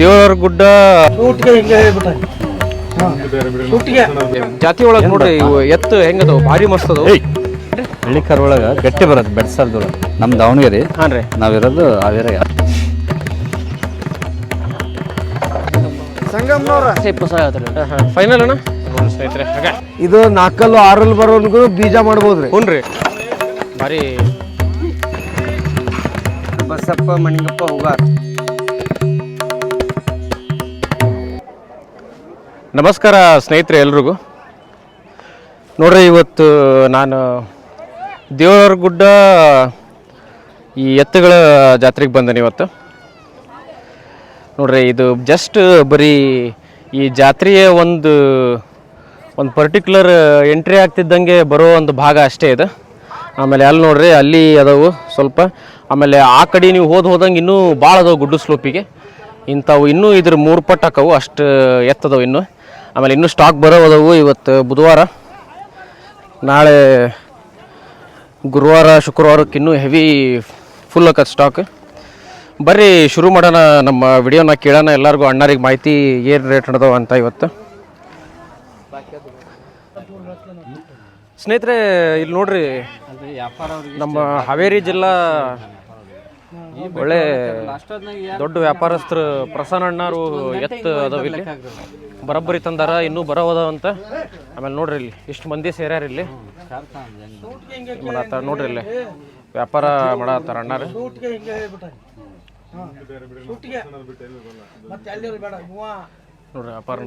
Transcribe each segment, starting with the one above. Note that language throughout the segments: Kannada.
ದೇವರ ಗುಡ್ಡ ಜಾತಿ ಒಳಗ ನೋಡ್ರಿ ಇವು ಎತ್ತು ಹೆಂಗದವು ಭಾರಿ ಮಸ್ತ್ ಅದಾವು. ಹಳ್ಳಿ ಕರ್ ಒಳಗ ಗಟ್ಟಿ ಬರುತ್ತೆ ಬೆಡ್ಸಲ್ದೊಳಗೆ ನಮ್ಮ ದಾವಣಗೆರೆ ಹಾಂ ರೀ. ನಾವಿರೋದು ಹಾವೇರಿ. ಫೈನಲ್ ಅಣ್ಣ? ನೋಡ್ರಿ ಸ್ನೇಹಿತರೆ ಹಾಗ. ಇದು ನಾಲ್ಕಲ್ಲು ಆರಲ್ಲಿ ಬರೋನ್ಗು ಬೀಜ ಮಾಡ್ಬೋದ್ರಿ. ಹ್ಞೂ ರೀ ಭಾರಿ. ಬಸಪ್ಪ ಮಣಿಗಪ್ಪ ಹೋಗಾರ. ನಮಸ್ಕಾರ ಸ್ನೇಹಿತರೆ ಎಲ್ರಿಗೂ. ನೋಡ್ರಿ ಇವತ್ತು ನಾನು ದೇವರ ಗುಡ್ಡ ಈ ಎತ್ತುಗಳ ಜಾತ್ರೆಗೆ ಬಂದೇನೆ ಇವತ್ತು. ನೋಡ್ರಿ ಇದು ಜಸ್ಟ್ ಬರೀ ಈ ಜಾತ್ರೆಯ ಒಂದು ಒಂದು ಪರ್ಟಿಕ್ಯುಲರ್ ಎಂಟ್ರಿ ಆಗ್ತಿದ್ದಂಗೆ ಬರೋ ಒಂದು ಭಾಗ ಅಷ್ಟೇ ಇದು. ಆಮೇಲೆ ಅಲ್ಲಿ ನೋಡ್ರಿ ಅಲ್ಲಿ ಅದಾವು ಸ್ವಲ್ಪ. ಆಮೇಲೆ ಆ ಕಡೆ ನೀವು ಹೋದ ಹೋದಂಗೆ ಇನ್ನೂ ಭಾಳ ಅದಾವು ಗುಡ್ಡು ಸ್ಲೋಪಿಗೆ ಇಂಥವು ಇನ್ನೂ ಇದ್ರ ಮೂರು ಪಟ್ಟು ಹಾಕವು ಅಷ್ಟು ಎತ್ತದವು ಇನ್ನೂ. ಆಮೇಲೆ ಇನ್ನೂ ಸ್ಟಾಕ್ ಬರೋ ಅದಾವು ಇವತ್ತು ಬುಧವಾರ. ನಾಳೆ ಗುರುವಾರ, ಶುಕ್ರವಾರಕ್ಕೆ ಇನ್ನೂ ಹೆವಿ ಫುಲ್ ಆಕತ್ತೆ ಸ್ಟಾಕ್ ಬರ್ರಿ, ಶುರು ಮಾಡೋಣ ನಮ್ಮ ವಿಡಿಯೋನ ಕೇಳೋಣ. ಎಲ್ಲರಿಗೂ ಅಣ್ಣರಿಗೆ ಮಾಹಿತಿ ಏನು ರೇಟ್ ನಡೆದವ ಅಂತ ಇವತ್ತು. ಸ್ನೇಹಿತರೆ, ಇಲ್ಲಿ ನೋಡ್ರಿ, ನಮ್ಮ ಹಾವೇರಿ ಜಿಲ್ಲಾ ಒಳ್ಳೆ ದೊಡ್ಡ ವ್ಯಾಪಾರಸ್ಥರು ಪ್ರಸನ್ನ ಅಣ್ಣರು ಎತ್ತು ಅದಾವ ಇಲ್ಲಿ. ಬರೋಬ್ಬರಿ ತಂದಾರ ಇನ್ನೂ ಬರೋದ ಅದಾವ ಅಂತ. ಆಮೇಲೆ ನೋಡ್ರಿ ಇಲ್ಲಿ ಇಷ್ಟು ಮಂದಿ ಸೇರ್ಯಾರ ಇಲ್ಲಿ. ಮಾಡತ್ತಾರ ನೋಡ್ರಿ ಇಲ್ಲಿ. ವ್ಯಾಪಾರ ಮಾಡತ್ತಾರ ಅಣ್ಣಾರ. ನೋಡ್ರಿ ವ್ಯಾಪಾರ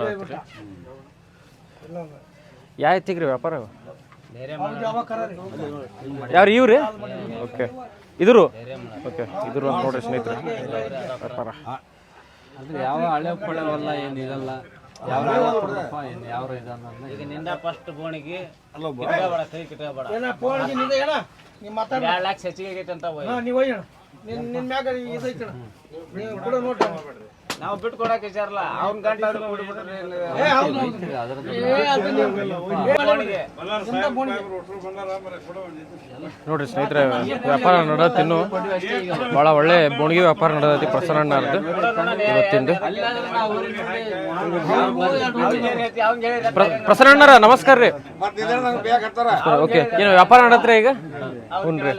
ಯಾವ ರೀ ವ್ಯಾಪಾರ? ಯಾರು ಇವ್ರಿ? ಓಕೆ. ಇದ್ರು? ಓಕೆ ಇದ್ರು ನೋಡ್ರಿ ಸ್ನೇಹಿತರೆ. ವ್ಯಾಪಾರ. ಅಂದ್ರೆ ಯಾವ ಹಳೆ ಪಳೆವಲ್ಲ ಏನು ಇರಲ್ಲ? ಯಾವ ಏನು ಯಾವ ಈಗ ನಿಂದ ಫಸ್ಟ್ ಬೋಣಿಗೆ ಕೈ ನಿಮ್ಮ ಮಾತಾಡ ಎರಡು ಲಕ್ಷ ಹೆಚ್ಚಿಗೆ ಆಗೈತೆ ಅಂತ ಹೋಯ್. ನೀವು ಒಯ್ಯಣ ನಿನ್ ನಿನ್ ಮ್ಯಾಗ ಇದೈತಣ ನೀವು ಕೂಡ ನೋಡ್ರಿ. ನಾವು ಬಿಟ್ಟು ವಿಚಾರಲ್ಲ ಅವ್ನ ಗಂಟ. ನೋಡ್ರಿ ಸ್ನೇಹಿತರೆ ವ್ಯಾಪಾರ ನಡೆದತ್ತೆ ತಿನ್ನು. ಭಾಳ ಒಳ್ಳೆ ಬೋಣಿಗೆ ವ್ಯಾಪಾರ ನಡೆದೈತಿ ಪ್ರಸನ್ನ ಇವತ್ತಿಂದು. ಪ್ರಸನ್ನ ನಮಸ್ಕಾರ ರೀ. ಓಕೆ. ಏನು ವ್ಯಾಪಾರ ನಡತ್ರ ಈಗ? ಹ್ಞೂ ರೀ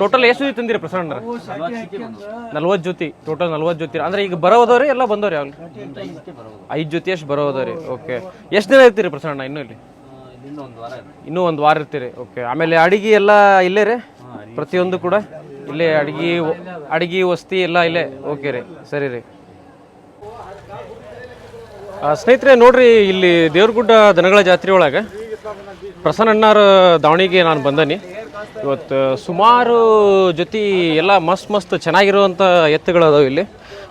ಟೋಟಲ್ ಎಷ್ಟು ಜೊತೆ ತಂದಿರಿ ಪ್ರಸನ್ನ ಅಣ್ಣಾರ? ನಲ್ವತ್ತು ಜೊತೆ ಟೋಟಲ್ ನಲ್ವತ್ತು ಜೊತೆ. ಅಂದ್ರೆ ಈಗ ಬರೋದವ್ರಿ ಎಲ್ಲ ಬಂದವ್ರಿ ಅವ್ರು ಐದು ಜೊತೆ ಎಷ್ಟು ಬರೋದವ್ರಿ ಓಕೆ. ಎಷ್ಟು ದಿನ ಇರ್ತೀರಿ ಪ್ರಸನ್ನ ಇನ್ನೂ ಇಲ್ಲಿ? ಇನ್ನೂ ಒಂದು ವಾರ ಇರ್ತೀರಿ, ಓಕೆ. ಆಮೇಲೆ ಅಡಿಗೆ ಎಲ್ಲ ಇಲ್ಲೇ ರೀ? ಪ್ರತಿಯೊಂದು ಕೂಡ? ಇಲ್ಲೇ ಅಡಿಗೆ ಅಡಿಗೆ ವಸ್ತಿ ಎಲ್ಲ ಇಲ್ಲೇ? ಓಕೆ ರೀ, ಸರಿ ರೀ. ಸ್ನೇಹಿತರೆ, ನೋಡ್ರಿ, ಇಲ್ಲಿ ದೇವ್ರಗುಡ್ಡ ದನಗಳ ಜಾತ್ರೆ ಒಳಗೆ ಪ್ರಸನ್ನ ಅಣ್ಣಾರ ದಾವಣಿಗೆ ನಾನು ಬಂದನಿ. ಇವತ್ತು ಸುಮಾರು ಜೊತೆ ಎಲ್ಲ ಮಸ್ತ್ ಮಸ್ತ್ ಚೆನ್ನಾಗಿರುವಂಥ ಎತ್ತುಗಳು ಇಲ್ಲಿ.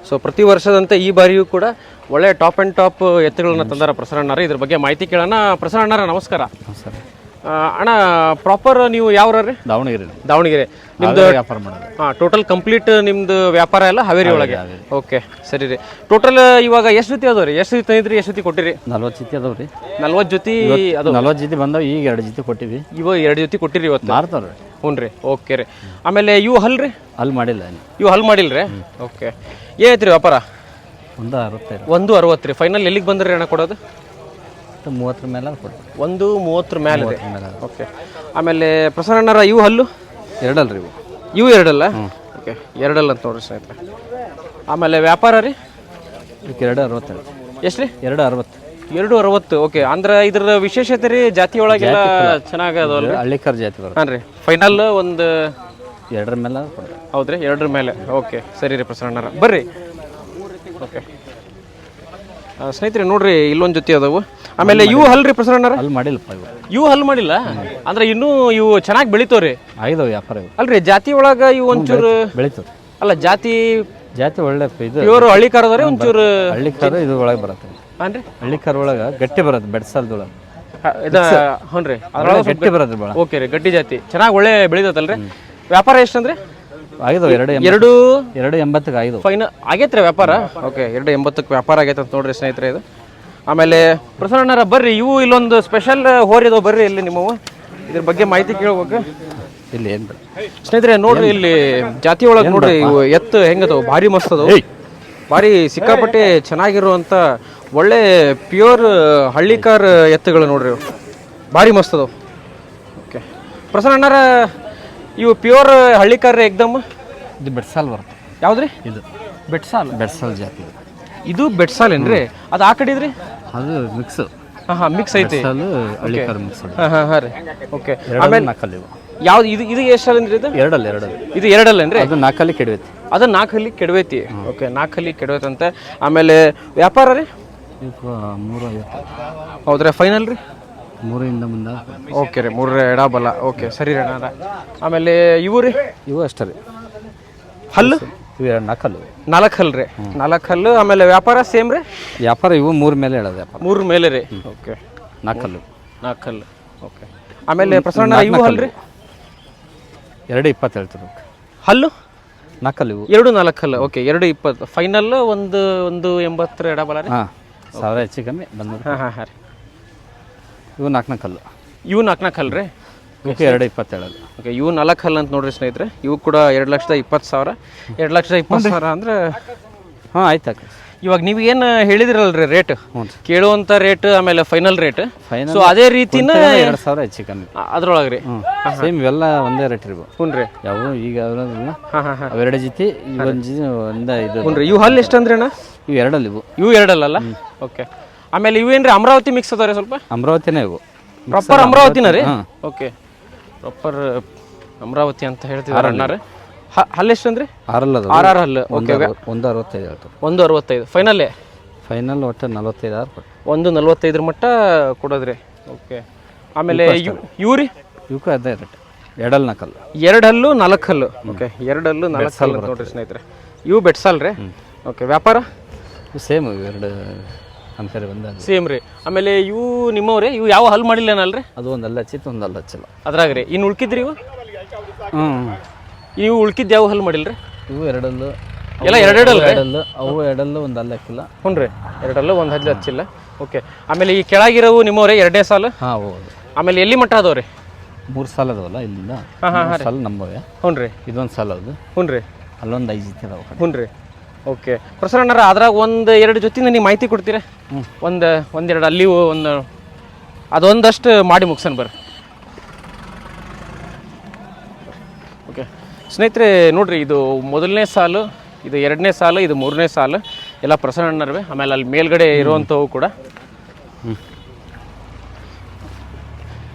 ಸೊ ಪ್ರತಿ ವರ್ಷದಂತೆ ಈ ಬಾರಿಯೂ ಕೂಡ ಒಳ್ಳೆ ಟಾಪ್ ಆ್ಯಂಡ್ ಟಾಪ್ ಎತ್ತುಗಳನ್ನ ತಂದಾರ ಪ್ರಸನ್ನ ಅಣ್ಣಾರ ಇದ್ರ ಬಗ್ಗೆ ಮಾಹಿತಿ ಕೇಳೋಣ. ಪ್ರಸನ್ನ ಅಣ್ಣಾರ ನಮಸ್ಕಾರ. ಸರ್ ಅಣ್ಣ ಪ್ರಾಪರ್ ನೀವು ಯಾವ ರೀ ದಾವಣಗೆರೆ. ದಾವಣಗೆರೆ ನಿಮ್ದು ವ್ಯಾಪಾರ ಮಾಡೋದು. ಹಾಂ ಟೋಟಲ್ ಕಂಪ್ಲೀಟ್ ನಿಮ್ದು ವ್ಯಾಪಾರ ಎಲ್ಲ ಹಾವೇರಿ ಒಳಗೆ? ಓಕೆ ಸರಿ ರೀ. ಟೋಟಲ್ ಇವಾಗ ಎಷ್ಟು ಜೊತೆ ಅದಾವ ರೀ ಎಷ್ಟು ಜೊತೆ ತಂದಿದ್ರಿ? ಎಷ್ಟು ಜೊತೆ ಕೊಟ್ಟಿರಿ? ನಲ್ವತ್ತು ಜೊತೆ ಅದಾವ ರೀ ನಲ್ವತ್ತು ಜೊತೆ ಅದು ನಲ್ವತ್ತು ಜೊತೆ ಬಂದಾವ ಈಗ ಎರಡು ಜೊತೆ ಕೊಟ್ಟಿವಿ. ಇವಾಗ ಎರಡು ಜೊತೆ ಕೊಟ್ಟಿರಿ ಇವತ್ತು? ಮಾರ್ತಾವ್ರಿ. ಹ್ಞೂ ರೀ ಓಕೆ ರೀ. ಆಮೇಲೆ ಇವು ಹಲ್ ರೀ ಅಲ್ಲಿ ಮಾಡಿಲ್ಲ. ಇವು ಹಲ್ ಮಾಡಿಲ್ರಿ? ಓಕೆ ಏನೈತ್ರಿ ವ್ಯಾಪಾರ? ಒಂದು ಅರವತ್ತೈದು. ಒಂದು ಅರವತ್ತು ರೀ. ಫೈನಲ್ ಎಲ್ಲಿಗೆ ಬಂದ್ರಿ ಅಣ್ಣ ಕೊಡೋದು? ಮತ್ತು ಮೂವತ್ತರ ಮೇಲೆ ಕೊಡ್ತೀವಿ ಒಂದು ಮೂವತ್ತರ ಮೇಲೆ ಇದೆ. ಓಕೆ ಆಮೇಲೆ ಪ್ರಸನ್ನಣ್ಣರ ಇವು ಹಲ್ಲು? ಎರಡಲ್ಲ ರೀ ಇವು. ಇವು ಎರಡಲ್ಲ? ಓಕೆ ಎರಡಲ್ಲ ಅಂತ ನೋಡ್ರಿ ಸ್ನೇಹಿತರೆ. ಆಮೇಲೆ ವ್ಯಾಪಾರ ರೀ? ಇದಕ್ಕೆ ಎರಡು ಅರವತ್ತೆರಡು ಎಷ್ಟು ರೀ ಎರಡು ಅರವತ್ತು. ಎರಡು ಅರವತ್ತು. ಓಕೆ ಅಂದ್ರೆ ಇದ್ರ ವಿಶೇಷತೆ ರೀ ಜಾತಿ ಒಳಗೆಲ್ಲ ಚೆನ್ನಾಗಿ ಹಳ್ಳಿಕರ್ ಹಳ್ಳಿ ಕರ್ ಜಾತಿ ಬರುತ್ತೆ. ಹಾಂ ರೀ ಫೈನಲ್ ಒಂದು ಎರಡರ ಮೇಲೆ ಹೌದು ಹೌದ್ರಿ? ಎರಡರ ಮೇಲೆ. ಓಕೆ ಸರಿ ರೀ ಪ್ರಸನ್ನರ ಬರ್ರಿ. ಓಕೆ ಸ್ನೇಹಿತರೆ ನೋಡ್ರಿ ಇಲ್ಲೊಂದು ಜೊತೆ ಅದಾವು. ಆಮೇಲೆ ಇವು ಹಲ್ರಿ ಪ್ರಸರಣ ಹಲ್ ಮಾಡಿಲ್ಲಪ್ಪ ಇವು. ಇವು ಹಲ್ ಮಾಡಿಲ್ಲ? ಅಂದ್ರೆ ಇನ್ನೂ ಇವು ಚೆನ್ನಾಗಿ ಬೆಳಿತಾವ್ರಿ? ಆಗಿದಾವೆ ವ್ಯಾಪಾರ ಇವು. ಅಲ್ರಿ ಜಾತಿ ಒಳಗ ಇವು ಒಂಚೂರು ಬೆಳಿತಾವೆ ಅಲ್ಲ ಜಾತಿ ಜಾತಿ ಒಳ್ಳೆ ಇದು ಇವರು ಹಳ್ಳಿ ಕಾರದವ್ರಿ ಒಂಚೂರು ಹಳ್ಳಿ ಕಾರ ಇದು ಒಳಗೆ ಬರುತ್ತೆ. ಅನ್ರಿ ಹಳ್ಳಿ ಕಾರ ಒಳಗೆ ಗಟ್ಟಿ ಬರುತ್ತೆ ಬೆಡ್ಸಲ್ದೊಳಗೆ. ಹ್ಞೂ ರೀ ಅದ್ರೊಳಗೆ ಗಟ್ಟಿ ಬರುತ್ತೆ ಭಾಳ ಓಕೆ ರೀ ಗಟ್ಟಿ ಜಾತಿ. ಚೆನ್ನಾಗಿ ಒಳ್ಳೆ ಬೆಳಿತೈತಲ್ರಿ? ವ್ಯಾಪಾರ ಎಷ್ಟಂದ್ರೆ? ಆಗಿದಾವೆ ಎರಡು ಎರಡು? ಎರಡು ಎಂಬತ್ತಕ್ಕೆ ಐದು ಫೈನ್ ಆಗೈತ್ರಿ ವ್ಯಾಪಾರ? ಓಕೆ ಎರಡು ಎಂಬತ್ತಕ್ಕೆ ವ್ಯಾಪಾರ ಆಗೈತೆ ಅಂತ ನೋಡ್ರಿ ಸ್ನೇಹಿತರೆ ಇದು. ಆಮೇಲೆ ಪ್ರಸನ್ನರ ಬರ್ರಿ ಇವು ಇಲ್ಲೊಂದು ಸ್ಪೆಷಲ್ ಹೋರಿದವು ಬರ್ರಿ ಇಲ್ಲಿ ನಿಮ್ಮವು. ಇದ್ರ ಬಗ್ಗೆ ಮಾಹಿತಿ ಕೇಳ್ಬೇಕು. ಇಲ್ಲಿ ಏನ್ ಸ್ನೇಹಿತರೆ ನೋಡ್ರಿ ಇಲ್ಲಿ ಜಾತಿ ಒಳಗೆ ನೋಡ್ರಿ ಇವು ಎತ್ತು ಹೆಂಗದವು? ಭಾರಿ ಮಸ್ತ್ ಅದಾವು. ಭಾರಿ ಸಿಕ್ಕಾಪಟ್ಟೆ ಚೆನ್ನಾಗಿರುವಂತ ಒಳ್ಳೆ ಪ್ಯೂರ್ ಹಳ್ಳಿಕಾರ್ ಎತ್ತುಗಳು ನೋಡ್ರಿ ಇವು. ಭಾರಿ ಮಸ್ತ್ ಅದಾವು. ಓಕೆ. ಪ್ರಸನ್ನಣ್ಣರ ಇವು ಪ್ಯೂರ್ ಹಳ್ಳಿಕಾರ್ ಎಕ್ದಮ್? ಇದು ಬೆಡ್ಸಾಲ್ ಬರುತ್ತೆ. ಯಾವ್ದ್ರಿ? ಇದು. ಬೆಟ್ಸಾಲ್. ಬೆಡ್ಸಾಲ್ ಜಾತಿ. ಇದು. ಇದು ಬೆಟ್ಸಾಲ್ ಏನ್ರಿ? ಅದು ಆ ಕಡೆ ಇದ್ರಿ? ಅದು ಮಿಕ್ಸ್ ಹಾಂ ಹಾಂ ಮಿಕ್ಸ್ ಐತಿ. ಮಿಕ್ಸ್ ಹಾಂ ಹಾಂ ಹಾಂ ರೀ. ಓಕೆ ಆಮೇಲೆ ನಾಲ್ಕಲ್ಲಿ ಇವು. ಯಾವ್ದು ಇದು ಇದು ಎಷ್ಟು ಅಂದ್ರೆ ಇದು? ಎರಡಲ್ಲ ಎರಡಲ್ಲಿ. ಇದು ಎರಡಲ್ಲೇನ್ರಿ ಅದು ನಾಲ್ಕಲ್ಲಿ ಕೆಡವೈತಿ. ಅದು ನಾಲ್ಕಲ್ಲಿ ಕೆಡವೈತಿ. ಓಕೆ ನಾಲ್ಕು ಹಲ್ಲಿ ಕೆಡವೈತಂತೆ. ಆಮೇಲೆ ವ್ಯಾಪಾರ ರೀ? ಈಗ ಮೂರು ಹೌದ್ರಾ ಫೈನಲ್ ರೀ? ಮೂರಿಂದ ಮುಂದೆ. ಓಕೆ ರೀ ಮೂರರ ಎಡಬಲ ಓಕೆ ಸರಿ ರೀ ಅಣ್ಣ ಆಮೇಲೆ ಇವು ರೀ? ಇವು ಅಷ್ಟೇ ರೀ. ಹಲ್ಲು? ಇವು ಎರಡು ನಾಲ್ಕಲ್ಲು ನಾಲ್ಕು ರೀ. ನಾಲ್ಕು ಹಲ್ಲು ಆಮೇಲೆ ವ್ಯಾಪಾರ ಸೇಮ್ ರೀ? ವ್ಯಾಪಾರ ಇವು ಮೂರು ಮೇಲೆ ಹೇಳೋದು ವ್ಯಾಪಾರ. ಮೂರು ಮೇಲೆ ರೀ. ಓಕೆ. ನಾಲ್ಕಲ್ಲು ನಾಲ್ಕು ಹಲ್ಲು ಓಕೆ. ಆಮೇಲೆ ಪ್ರಸರಣ ಇವು ಹಲ್ಲು ರೀ? ಎರಡು ಇಪ್ಪತ್ತು ಹೇಳ್ತೀವಿ ಹಲ್ಲು? ನಾಲ್ಕಲ್ಲಿ ಇವು. ಎರಡು ನಾಲ್ಕು ಹಲ್ಲು ಓಕೆ ಎರಡು ಇಪ್ಪತ್ತು. ಫೈನಲ್ ಒಂದು ಒಂದು ಎಂಬತ್ತರ ಎಡಬಲ ರೀ? ಹಾಂ ಸಾವಿರ ಹೆಚ್ಚು ಕಮ್ಮಿ ಬಂದು ಹಾಂ ಹಾಂ ಹಾಂ ರೀ. ಇವು ನಾಲ್ಕು ನಾಲ್ಕಲ್ಲು ಇವು ನಾಲ್ಕು ನಾಲ್ಕು ಹಲ್ಲು ರೀ? ಇವಕ್ಕೆ ಎರಡು ಇಪ್ಪತ್ತೇಳಲ್ಲಿ. ಓಕೆ ಇವು ನಾಲ್ಕು ಹಲ್ಲು ಅಂತ ನೋಡ್ರಿ ಸ್ನೇಹಿತರೆ. ಇವು ಕೂಡ ಎರಡು ಲಕ್ಷದ ಇಪ್ಪತ್ತು ಸಾವಿರ. ಎರಡು ಲಕ್ಷದ ಇಪ್ಪತ್ತು ಸಾವಿರ ಅಂದ್ರೆ ಹಾಂ ಆಯ್ತು ಅಕ್ಕ ಇವಾಗ ನೀವು ಏನು ಹೇಳಿದಿರಲ್ರಿ ರೇಟ್ ಕೇಳುವಂಥ ರೇಟ್ ಆಮೇಲೆ ಫೈನಲ್ ರೇಟ್ ಫೈನಲ್ ಸೊ ಅದೇ ರೀತಿನ ಎರಡು ಸಾವಿರ ಹೆಚ್ಚು ಕಮ್ಮಿ. ಅದ್ರೊಳಗೆ ರೀ ಸೇಮ್ ಇವೆಲ್ಲ ಒಂದೇ ರೇಟ್ ಇರ್ಬೋದು ಹ್ಞೂ ರೀ ಯಾವ ಈಗ ಅವೆರಡು ಜೊತೆ ಒಂದು ಜೊತೆ ಒಂದೇ ಇದು. ಹ್ಞೂ ರೀ ಇವು ಹಲ್ಲು ಎಷ್ಟು ಅಂದ್ರೆ ಅಣ್ಣ? ಇವು ಎರಡಲ್ಲಿ ಇವು. ಇವು ಎರಡಲ್ಲಲ್ಲ? ಓಕೆ ಆಮೇಲೆ ಇವೇನ್ರಿ ಅಮರಾವತಿ ಮಿಕ್ಸ್ ಅದಾರೆ ಸ್ವಲ್ಪ? ಅಮರಾವತಿನೇ ಇವು. ಪ್ರಾಪರ್ ಅಮರಾವತಿನ ರೀ? ಓಕೆ ಪ್ರಾಪರ್ ಅಮರಾವತಿ ಅಂತ ಹೇಳ್ತಿದ್ದಾರೆ ಅಣ್ಣಾರೆ. ಹಲ್ಲು ಎಷ್ಟು ಅಂದ್ರೆ? ಆರಲ್ಲ ಆರ್ ಆರ್ ಹಲ್ಲು. ಓಕೆ ಒಂದು ಅರವತ್ತೈದು ಹೇಳ್ತಾರೆ. ಒಂದು ಅರವತ್ತೈದು. ಫೈನಲ್ಲೇ ಫೈನಲ್ ಒಟ್ಟು ನಲವತ್ತೈದು ಆರು ಒಂದು ನಲ್ವತ್ತೈದರ ಮಟ್ಟ ಕೊಡೋದ್ರಿ. ಓಕೆ ಆಮೇಲೆ ಇವ್ರಿ ಇವು ರೀ ಇವಕ್ಕೂ ಅದೇ ರೇಟ್ ಎರಡಲ್ ನಾಲ್ಕಲ್ಲ. ಎರಡು ಹಲ್ಲು ನಾಲ್ಕು ಹಲ್ಲು ಓಕೆ ಎರಡು ಹಲ್ಲು ನಾಲ್ಕು ಹಲ್ಲು ನೋಡ್ರಿ ಸ್ನೇಹಿತರೆ. ಇವು ಬೆಟ್ಸಲ್ ರೀ? ಓಕೆ ವ್ಯಾಪಾರ? ಸೇಮ್ ಎರಡು ಅಂತಾರೆ ಬಂದ ಸೇಮ್ ರೀ. ಆಮೇಲೆ ಇವು ನಿಮ್ಮವ್ರಿ ಇವು ಯಾವ ಹಲ್ಲು ಮಾಡಿಲ್ಲೇನಲ್ರಿ? ಅದು ಒಂದು ಅಲ್ಲ ಹಚ್ಚಿತ್ತು ಒಂದು ಅಲ್ಲ ಹಚ್ಚಿಲ್ಲ ಅದ್ರಾಗ ರೀ. ಇನ್ನು ಉಳ್ಕಿದ್ರಿ ಇವು? ಹ್ಞೂ ಇವು ಉಳ್ಕಿದ್ದು ಯಾವ ಹಲ್ಲು ಮಾಡಿಲ್ರಿ? ಇವು ಎರಡಲ್ಲು. ಎಲ್ಲ ಎರಡೆರಡಲ್ಲ ಎರಡಲ್ಲ ಅವು ಎರಡಲ್ಲು ಒಂದು ಅಲ್ಲ ಹಾಕಿಲ್ಲ ಹ್ಞೂ ರೀ ಎರಡಲ್ಲೂ ಒಂದು ಹಲ್ಲು ಹಚ್ಚಿಲ್ಲ. ಓಕೆ. ಆಮೇಲೆ ಈ ಕೆಳಗಿರೋವು ನಿಮ್ಮವ್ರೆ ಎರಡನೇ ಸಾಲು? ಹಾಂ ಹೌದು. ಆಮೇಲೆ ಎಲ್ಲಿ ಮಟ್ಟ ಅದಾವ್ರಿ? ಮೂರು ಸಾಲ ಅದಾವಲ್ಲ ಇಲ್ಲಿಂದ? ಹಾಂ ಹಾಂ ಮೂರು ಸಾಲ ನಮ್ಮವೆ ಹ್ಞೂ ರೀ ಇದೊಂದು ಸಾಲ ಅದು. ಹ್ಞೂ ರೀ ಅಲ್ಲೊಂದು ಐದು ಜೊತೆ ಅದಾವ ಹ್ಞೂ ರೀ ಓಕೆ. ಪ್ರಸರಣ್ಣರ ಅದ್ರಾಗ ಒಂದು ಎರಡು ಜೊತೆ ನೀವು ಮಾಹಿತಿ ಕೊಡ್ತೀರಾ? ಒಂದು ಒಂದೆರಡು ಅಲ್ಲಿ ಒಂದು ಅದೊಂದಷ್ಟು ಮಾಡಿ ಮುಗಿಸೋಣ ಬರ್ರಿ. ಓಕೆ. ಸ್ನೇಹಿತರೆ ನೋಡ್ರಿ ಇದು ಮೊದಲನೇ ಸಾಲು ಇದು ಎರಡನೇ ಸಾಲು ಇದು ಮೂರನೇ ಸಾಲು ಎಲ್ಲ ಪ್ರಸರಣ್ಣರವೆ ಆಮೇಲೆ ಅಲ್ಲಿ ಮೇಲ್ಗಡೆ ಇರುವಂಥವು ಕೂಡ.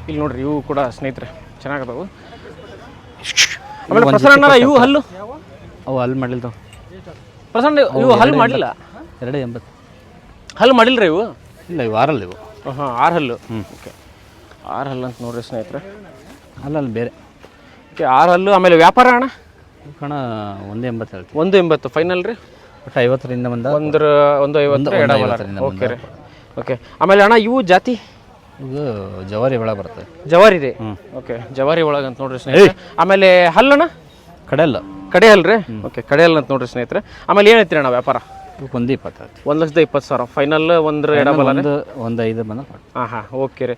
ಇಲ್ಲಿ ನೋಡ್ರಿ ಇವು ಕೂಡ ಸ್ನೇಹಿತರೆ ಚೆನ್ನಾಗದವು ಆಮೇಲೆ ಪ್ರಸರಣ್ಣರ ಇವು ಹಲ್ಲು? ಅವು ಅಲ್ಲಿ ಮಾಡಿಲ್ದವು ಪ್ರಸನ್ನ ಇವು ಹಲ್ಲು ಮಾಡಿಲ್ಲ ಎರಡು ಎಂಬತ್ತು. ಹಲ್ಲು ಮಾಡಿಲ್ರಿ ಇವು? ಇಲ್ಲ ಇವು ಆರಲ್ಲ ಇವು. ಹಾಂ ಆರು ಹಲ್ಲು? ಓಕೆ. ಆರು ಹಲ್ಲು ಅಂತ ನೋಡ್ರಿ ಸ್ನೇಹಿತರೆ. ಅಲ್ಲಲ್ಲಿ ಬೇರೆ. ಓಕೆ ಆರು ಹಲ್ಲು ಆಮೇಲೆ ವ್ಯಾಪಾರ ಅಣ್ಣ? ಕಣ ಒಂದು ಎಂಬತ್ತು ಹೇಳ್ತೀವಿ. ಒಂದು ಎಂಬತ್ತು ಫೈನಲ್ ರೀ? ಒಟ್ಟು ಐವತ್ತರಿಂದ ಬಂದ ಒಂದ್ರ ಒಂದು ಐವತ್ತು ಐವತ್ತರಿಂದ ಓಕೆ ರೀ. ಓಕೆ. ಆಮೇಲೆ ಅಣ್ಣ ಇವು ಜಾತಿ? ಇದು ಜವಾರಿ ಒಳಗೆ ಬರ್ತದೆ. ಜವಾರಿ ರೀ? ಓಕೆ ಜವಾರಿ ಒಳಗೆ ಅಂತ ನೋಡ್ರಿ ಸ್ನೇಹಿತರೆ. ಆಮೇಲೆ ಹಲ್ಲಣ್ಣ? ಕಡೆ ಅಲ್ಲ ಕಡೆ ಹಲ್ ರೀ ಓಕೆ ಕಡೆಯಲ್ಲ ಅಂತ ನೋಡ್ರಿ ಸ್ನೇಹಿತರೆ. ಆಮೇಲೆ ಏನೈತಿ ರೀ ಅಣ್ಣ ವ್ಯಾಪಾರ? ಒಂದು ಇಪ್ಪತ್ತು ಒಂದು ಲಕ್ಷದ ಇಪ್ಪತ್ತು ಸಾವಿರ. ಫೈನಲ್ ಒಂದು ಡಬಲ್ ಒಂದು ಒಂದು ಐದು ಬಂದ ಹಾಂ ಹಾಂ ಓಕೆ ರೀ.